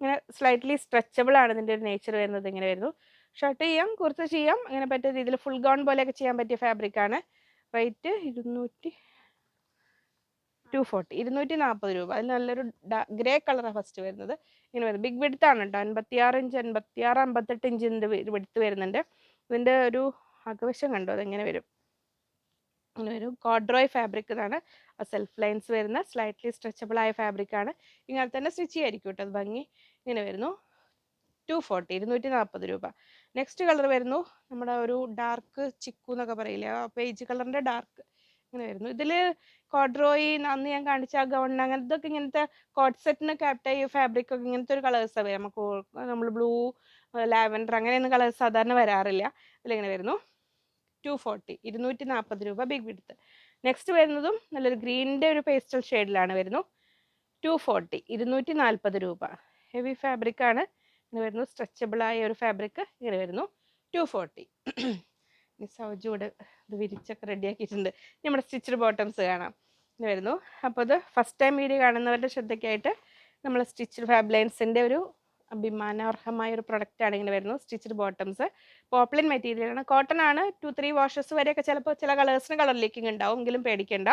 ഇങ്ങനെ സ്ലൈറ്റ്ലി സ്ട്രെച്ചബിൾ ആണ് ഇതിന്റെ ഒരു നേച്ചർ വരുന്നത് ഇങ്ങനെ വരുന്നു. ഷർട്ട് ചെയ്യാം കുർത്ത ചെയ്യാം. അങ്ങനെ പറ്റിയ രീതിയിൽ ഫുൾ ഗൗൺ പോലെയൊക്കെ ചെയ്യാൻ പറ്റിയ ഫാബ്രിക് ആണ്. റേറ്റ് ഇരുന്നൂറ്റി ടു ഫോർട്ടി ഇരുന്നൂറ്റി നാൽപ്പത് രൂപ. അതിൽ നല്ലൊരു ഗ്രേ കളറാണ് ഫസ്റ്റ് വരുന്നത്. ഇങ്ങനെ വരുന്നത്. ബിഗ് വെടുത്ത് ആണ് കേട്ടോ അൻപത്തിയാറ് ഇഞ്ച് അൻപത്തിയാറ് അമ്പത്തെട്ട് ഇഞ്ചിന്റെ വെടുത്ത് വരുന്നുണ്ട്. ഇതിന്റെ ഒരു അകവശം കണ്ടോ? അതെങ്ങനെ വരും? ഇങ്ങനെ വരും കോഡ്രോയ് ഫാബ്രിക് ഇതാണ് സെൽഫ് ലൈൻസ് വരുന്ന. സ്ലൈറ്റ്ലി സ്ട്രെച്ചബിൾ ആയ ഫാബ്രിക് ആണ്. ഇങ്ങനെ തന്നെ സ്റ്റിച്ച് ചെയ്യായിരിക്കും കേട്ടോ അത് ഭംഗി ഇങ്ങനെ വരുന്നു. ടു ഫോർട്ടി ഇരുന്നൂറ്റി നാൽപ്പത് രൂപ. നെക്സ്റ്റ് കളർ വരുന്നു. നമ്മുടെ ഒരു ഡാർക്ക് ചിക്കു എന്നൊക്കെ പറയില്ലേ? ആ പേജ് കളറിന്റെ ഡാർക്ക് ഇങ്ങനെ വരുന്നു. ഇതിൽ കോഡ്രോയി അന്ന് ഞാൻ കാണിച്ച ആ അങ്ങനെ അങ്ങനത്തെ ഇങ്ങനത്തെ കോട്ട് സെറ്റിന് ക്യാപ്റ്റായി ഫാബ്രിക് ഒക്കെ ഇങ്ങനത്തെ ഒരു കളേഴ്സാണ് വരും. നമുക്ക് നമ്മൾ ബ്ലൂ ലാവൻഡർ അങ്ങനെയൊന്നും കളേഴ്സ് സാധാരണ വരാറില്ല. ഇതിലിങ്ങനെ വരുന്നു. ടു ഫോർട്ടി ഇരുന്നൂറ്റി നാൽപ്പത് രൂപ ബിഗ് വിഡ്ത്ത് നെക്സ്റ്റ് വരുന്നതും നല്ലൊരു ഗ്രീനിന്റെ ഒരു പേസ്റ്റൽ ഷെയ്ഡിലാണ് വരുന്നു. ടു ഫോർട്ടി ഇരുന്നൂറ്റി നാൽപ്പത് രൂപ. ഹെവി ഫാബ്രിക് ആണ്. ഇങ്ങനെ വരുന്നു. സ്ട്രെച്ചബിൾ ആയ ഒരു ഫാബ്രിക് ഇങ്ങനെ വരുന്നു. ടു ഫോർട്ടി ഈ ഇവിടെ ഇത് വിരിച്ചൊക്കെ റെഡിയാക്കിയിട്ടുണ്ട്. നമ്മുടെ സ്റ്റിച്ചഡ് ബോട്ടംസ് കാണാം. ഇത് വരുന്നു. അപ്പോൾ ഇത് ഫസ്റ്റ് ടൈം വീഡിയോ കാണുന്നവരുടെ ശ്രദ്ധയ്ക്കായിട്ട് നമ്മൾ സ്റ്റിച്ചഡ് ഫാബ് ലൈൻസിന്റെ ഒരു അഭിമാനാർഹമായ ഒരു പ്രൊഡക്റ്റാണ് ഇങ്ങനെ വരുന്നത് സ്റ്റിച്ചഡ് ബോട്ടംസ് പോപ്ലിൻ മെറ്റീരിയലാണ് കോട്ടൺ ആണ്. ടു ത്രീ വാഷസ് വരെയൊക്കെ ചിലപ്പോൾ ചില കളേഴ്സിന് കളർ ലീക്കിംഗ് ഉണ്ടാവും. എങ്കിലും പേടിക്കേണ്ട.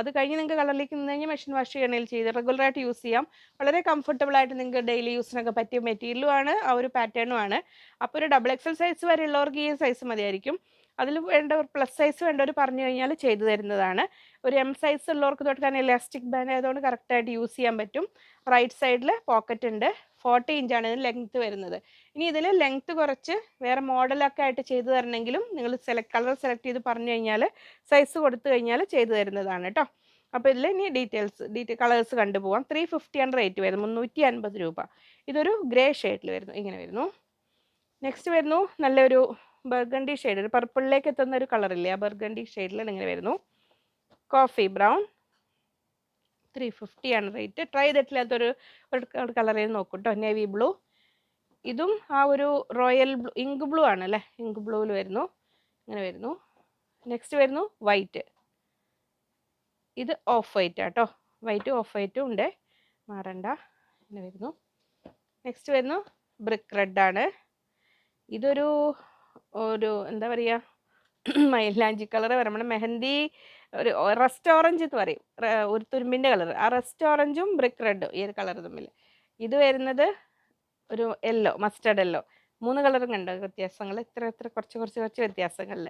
അത് കഴിഞ്ഞ് നിങ്ങൾക്ക് കളർ ലീക്ക് നിന്ന് കഴിഞ്ഞാൽ മെഷീൻ വാഷ് ചെയ്യണമെങ്കിൽ ചെയ്ത് റെഗുലറായിട്ട് യൂസ് ചെയ്യാം. വളരെ കംഫർട്ടബിൾ ആയിട്ട് നിങ്ങൾക്ക് ഡെയിലി യൂസിനൊക്കെ പറ്റിയ മെറ്റീരിയലും ആണ്. ആ ഒരു പാറ്റേണും ആണ്. അപ്പോൾ ഒരു ഡബിൾ എക്സൽ സൈസ് വരെ ഉള്ളവർക്ക് ഈ സൈസ് മതിയായിരിക്കും. അതിൽ വേണ്ട ഒരു പ്ലസ് സൈസ് വേണ്ടവർ പറഞ്ഞു കഴിഞ്ഞാൽ ചെയ്തു തരുന്നതാണ്. ഒരു എം സൈസ് ഉള്ളവർക്ക് തൊട്ട് കാരണം ഇലാസ്റ്റിക് ബാൻഡ് ആയതുകൊണ്ട് കറക്റ്റായിട്ട് യൂസ് ചെയ്യാൻ പറ്റും. റൈറ്റ് സൈഡിൽ പോക്കറ്റ് ഉണ്ട്. ഫോർട്ടി ആണ് ഇതിന് ലെങ്ത് വരുന്നത്. ഇനി ഇതിൽ ലെങ്ത് കുറച്ച് വേറെ മോഡലൊക്കെ ആയിട്ട് ചെയ്തു തരണമെങ്കിലും നിങ്ങൾ സെലക്ട് കളർ സെലക്ട് ചെയ്ത് പറഞ്ഞു കഴിഞ്ഞാൽ സൈസ് കൊടുത്തു കഴിഞ്ഞാൽ ചെയ്തു തരുന്നതാണ് കേട്ടോ അപ്പോൾ ഇതിൽ ഇനി ഡീറ്റെയിൽസ് ഡീറ്റെയിൽ കളേഴ്സ് കണ്ടുപോകാം ത്രീ ഫിഫ്റ്റി ആണ് റേറ്റ് വരുന്നത് മുന്നൂറ്റി അൻപത് രൂപ. ഇതൊരു ഗ്രേ ഷെയ്ഡിൽ വരുന്നു ഇങ്ങനെ വരുന്നു. നെക്സ്റ്റ് വരുന്നു നല്ലൊരു ബർഗണ്ടി ഷെയ്ഡ് ഒരു പർപ്പിളിലേക്ക് എത്തുന്ന ഒരു കളറില്ലേ ആ ബർഗണ്ടി ഷെയ്ഡിൽ ഇങ്ങനെ വരുന്നു. Coffee brown. ത്രീ ഫിഫ്റ്റി ആണ് റേറ്റ് ട്രൈ ചെയ്തിട്ടില്ലാത്തൊരു ഒരു കളറിൽ നോക്കൂ കേട്ടോ നേവി ബ്ലൂ ഇതും ആ ഒരു റോയൽ ബ്ലൂ ഇങ്ക് ബ്ലൂ ആണ് അല്ലേ? ഇങ്ക് ബ്ലൂവിൽ വരുന്നു. ഇങ്ങനെ വരുന്നു. നെക്സ്റ്റ് വരുന്നു വൈറ്റ് ഇത് ഓഫ് വൈറ്റ് ആട്ടോ. വൈറ്റ് ഓഫ് വൈറ്റും ഉണ്ട്. മാറണ്ട. ഇങ്ങനെ വരുന്നു. നെക്സ്റ്റ് വരുന്നു. ബ്രിക്ക് റെഡ് ആണ്. ഇതൊരു ഒരു എന്താ പറയുക [clears throat] മൈലാഞ്ചി കളർ നമ്മുടെ മെഹന്തി ഒരു റസ്റ്റ് ഓറഞ്ച് എന്ന് പറയും. ഒരു തുരുമ്പിന്റെ കളർ ആ റസ്റ്റ് ഓറഞ്ചും ബ്രിക്ക് റെഡും ഈ കളർ തമ്മിൽ. ഇത് വരുന്നത് ഒരു യെല്ലോ മസ്റ്റർഡ് യെല്ലോ. മൂന്ന് കളറും കണ്ടോ? വ്യത്യാസങ്ങൾ. ഇത്ര ഇത്ര കുറച്ച് കുറച്ച് കുറച്ച് വ്യത്യാസങ്ങളിൽ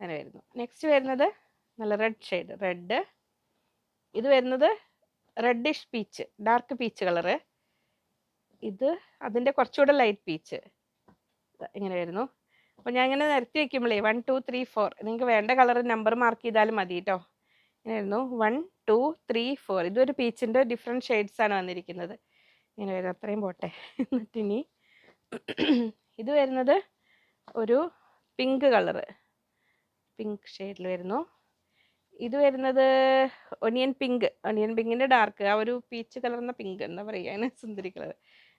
അങ്ങനെ വരുന്നു. നെക്സ്റ്റ് വരുന്നത് നല്ല റെഡ് ഷെയ്ഡ് റെഡ് ഇത് വരുന്നത് reddish peach dark peach colour. ഇത് അതിന്റെ കുറച്ചുകൂടെ ലൈറ്റ് പീച്ച് ഇങ്ങനെ വരുന്നു. അപ്പോൾ ഞാൻ ഇങ്ങനെ നിരത്തി വെക്കുമ്പോഴേ വൺ ടു ത്രീ ഫോർ നിങ്ങൾക്ക് വേണ്ട കളർ നമ്പർ മാർക്ക് ചെയ്താലും മതി കേട്ടോ ഇങ്ങനെയായിരുന്നു. വൺ ടു ത്രീ ഫോർ ഇതൊരു പീച്ചിന്റെ ഡിഫറെന്റ് ഷെയ്ഡ്സ് ആണ് വന്നിരിക്കുന്നത്. ഇങ്ങനെ വരുന്നത് അത്രയും പോട്ടെ. എന്നിട്ടിനി ഇത് വരുന്നത് ഒരു പിങ്ക് കളറ് പിങ്ക് ഷെയ്ഡിൽ വരുന്നു. ഇത് വരുന്നത് ഒനിയൻ പിങ്ക് ഒനിയൻ പിങ്കിന്റെ ഡാർക്ക് ആ ഒരു പീച്ച് കളർന്ന പിങ്ക് എന്താ പറയുക അതിന് സുന്ദരി കളർ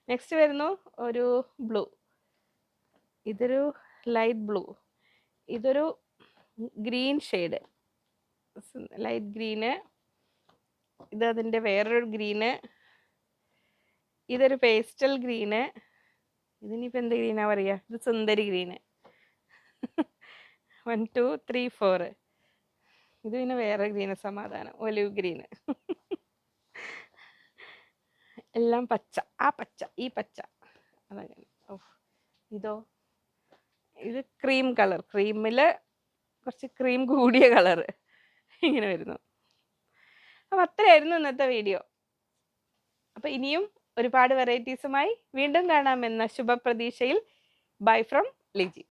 നെക്സ്റ്റ് വരുന്നു ഒരു ബ്ലൂ ഇതൊരു ലൈറ്റ് ബ്ലൂ ഇതൊരു ഗ്രീൻ ഷെയ്ഡ് ലൈറ്റ് ഗ്രീന് ഇത് അതിന്റെ വേറൊരു ഗ്രീന് ഇതൊരു പേസ്റ്റൽ ഗ്രീന് ഇതിനിപ്പോൾ എന്ത് ഗ്രീനാ പറയുക? ഇത് സുന്ദരി green one two three four ഇത് പിന്നെ വേറെ ഗ്രീന് സമാധാനം. ഒലിവ് ഗ്രീന് [laughs] എല്ലാം പച്ച. ആ പച്ച. ഈ പച്ച. അതങ്ങനെ ഓ ഇതോ? ഇത് ക്രീം കളർ ക്രീമിൽ കുറച്ച് ക്രീം കൂടിയ കളർ ഇങ്ങനെ വരുന്നു. അപ്പം അത്രയായിരുന്നു ഇന്നത്തെ വീഡിയോ. അപ്പം ഇനിയും ഒരുപാട് വെറൈറ്റീസുമായി വീണ്ടും കാണാമെന്ന ശുഭപ്രതീക്ഷയിൽ. Bye from Liji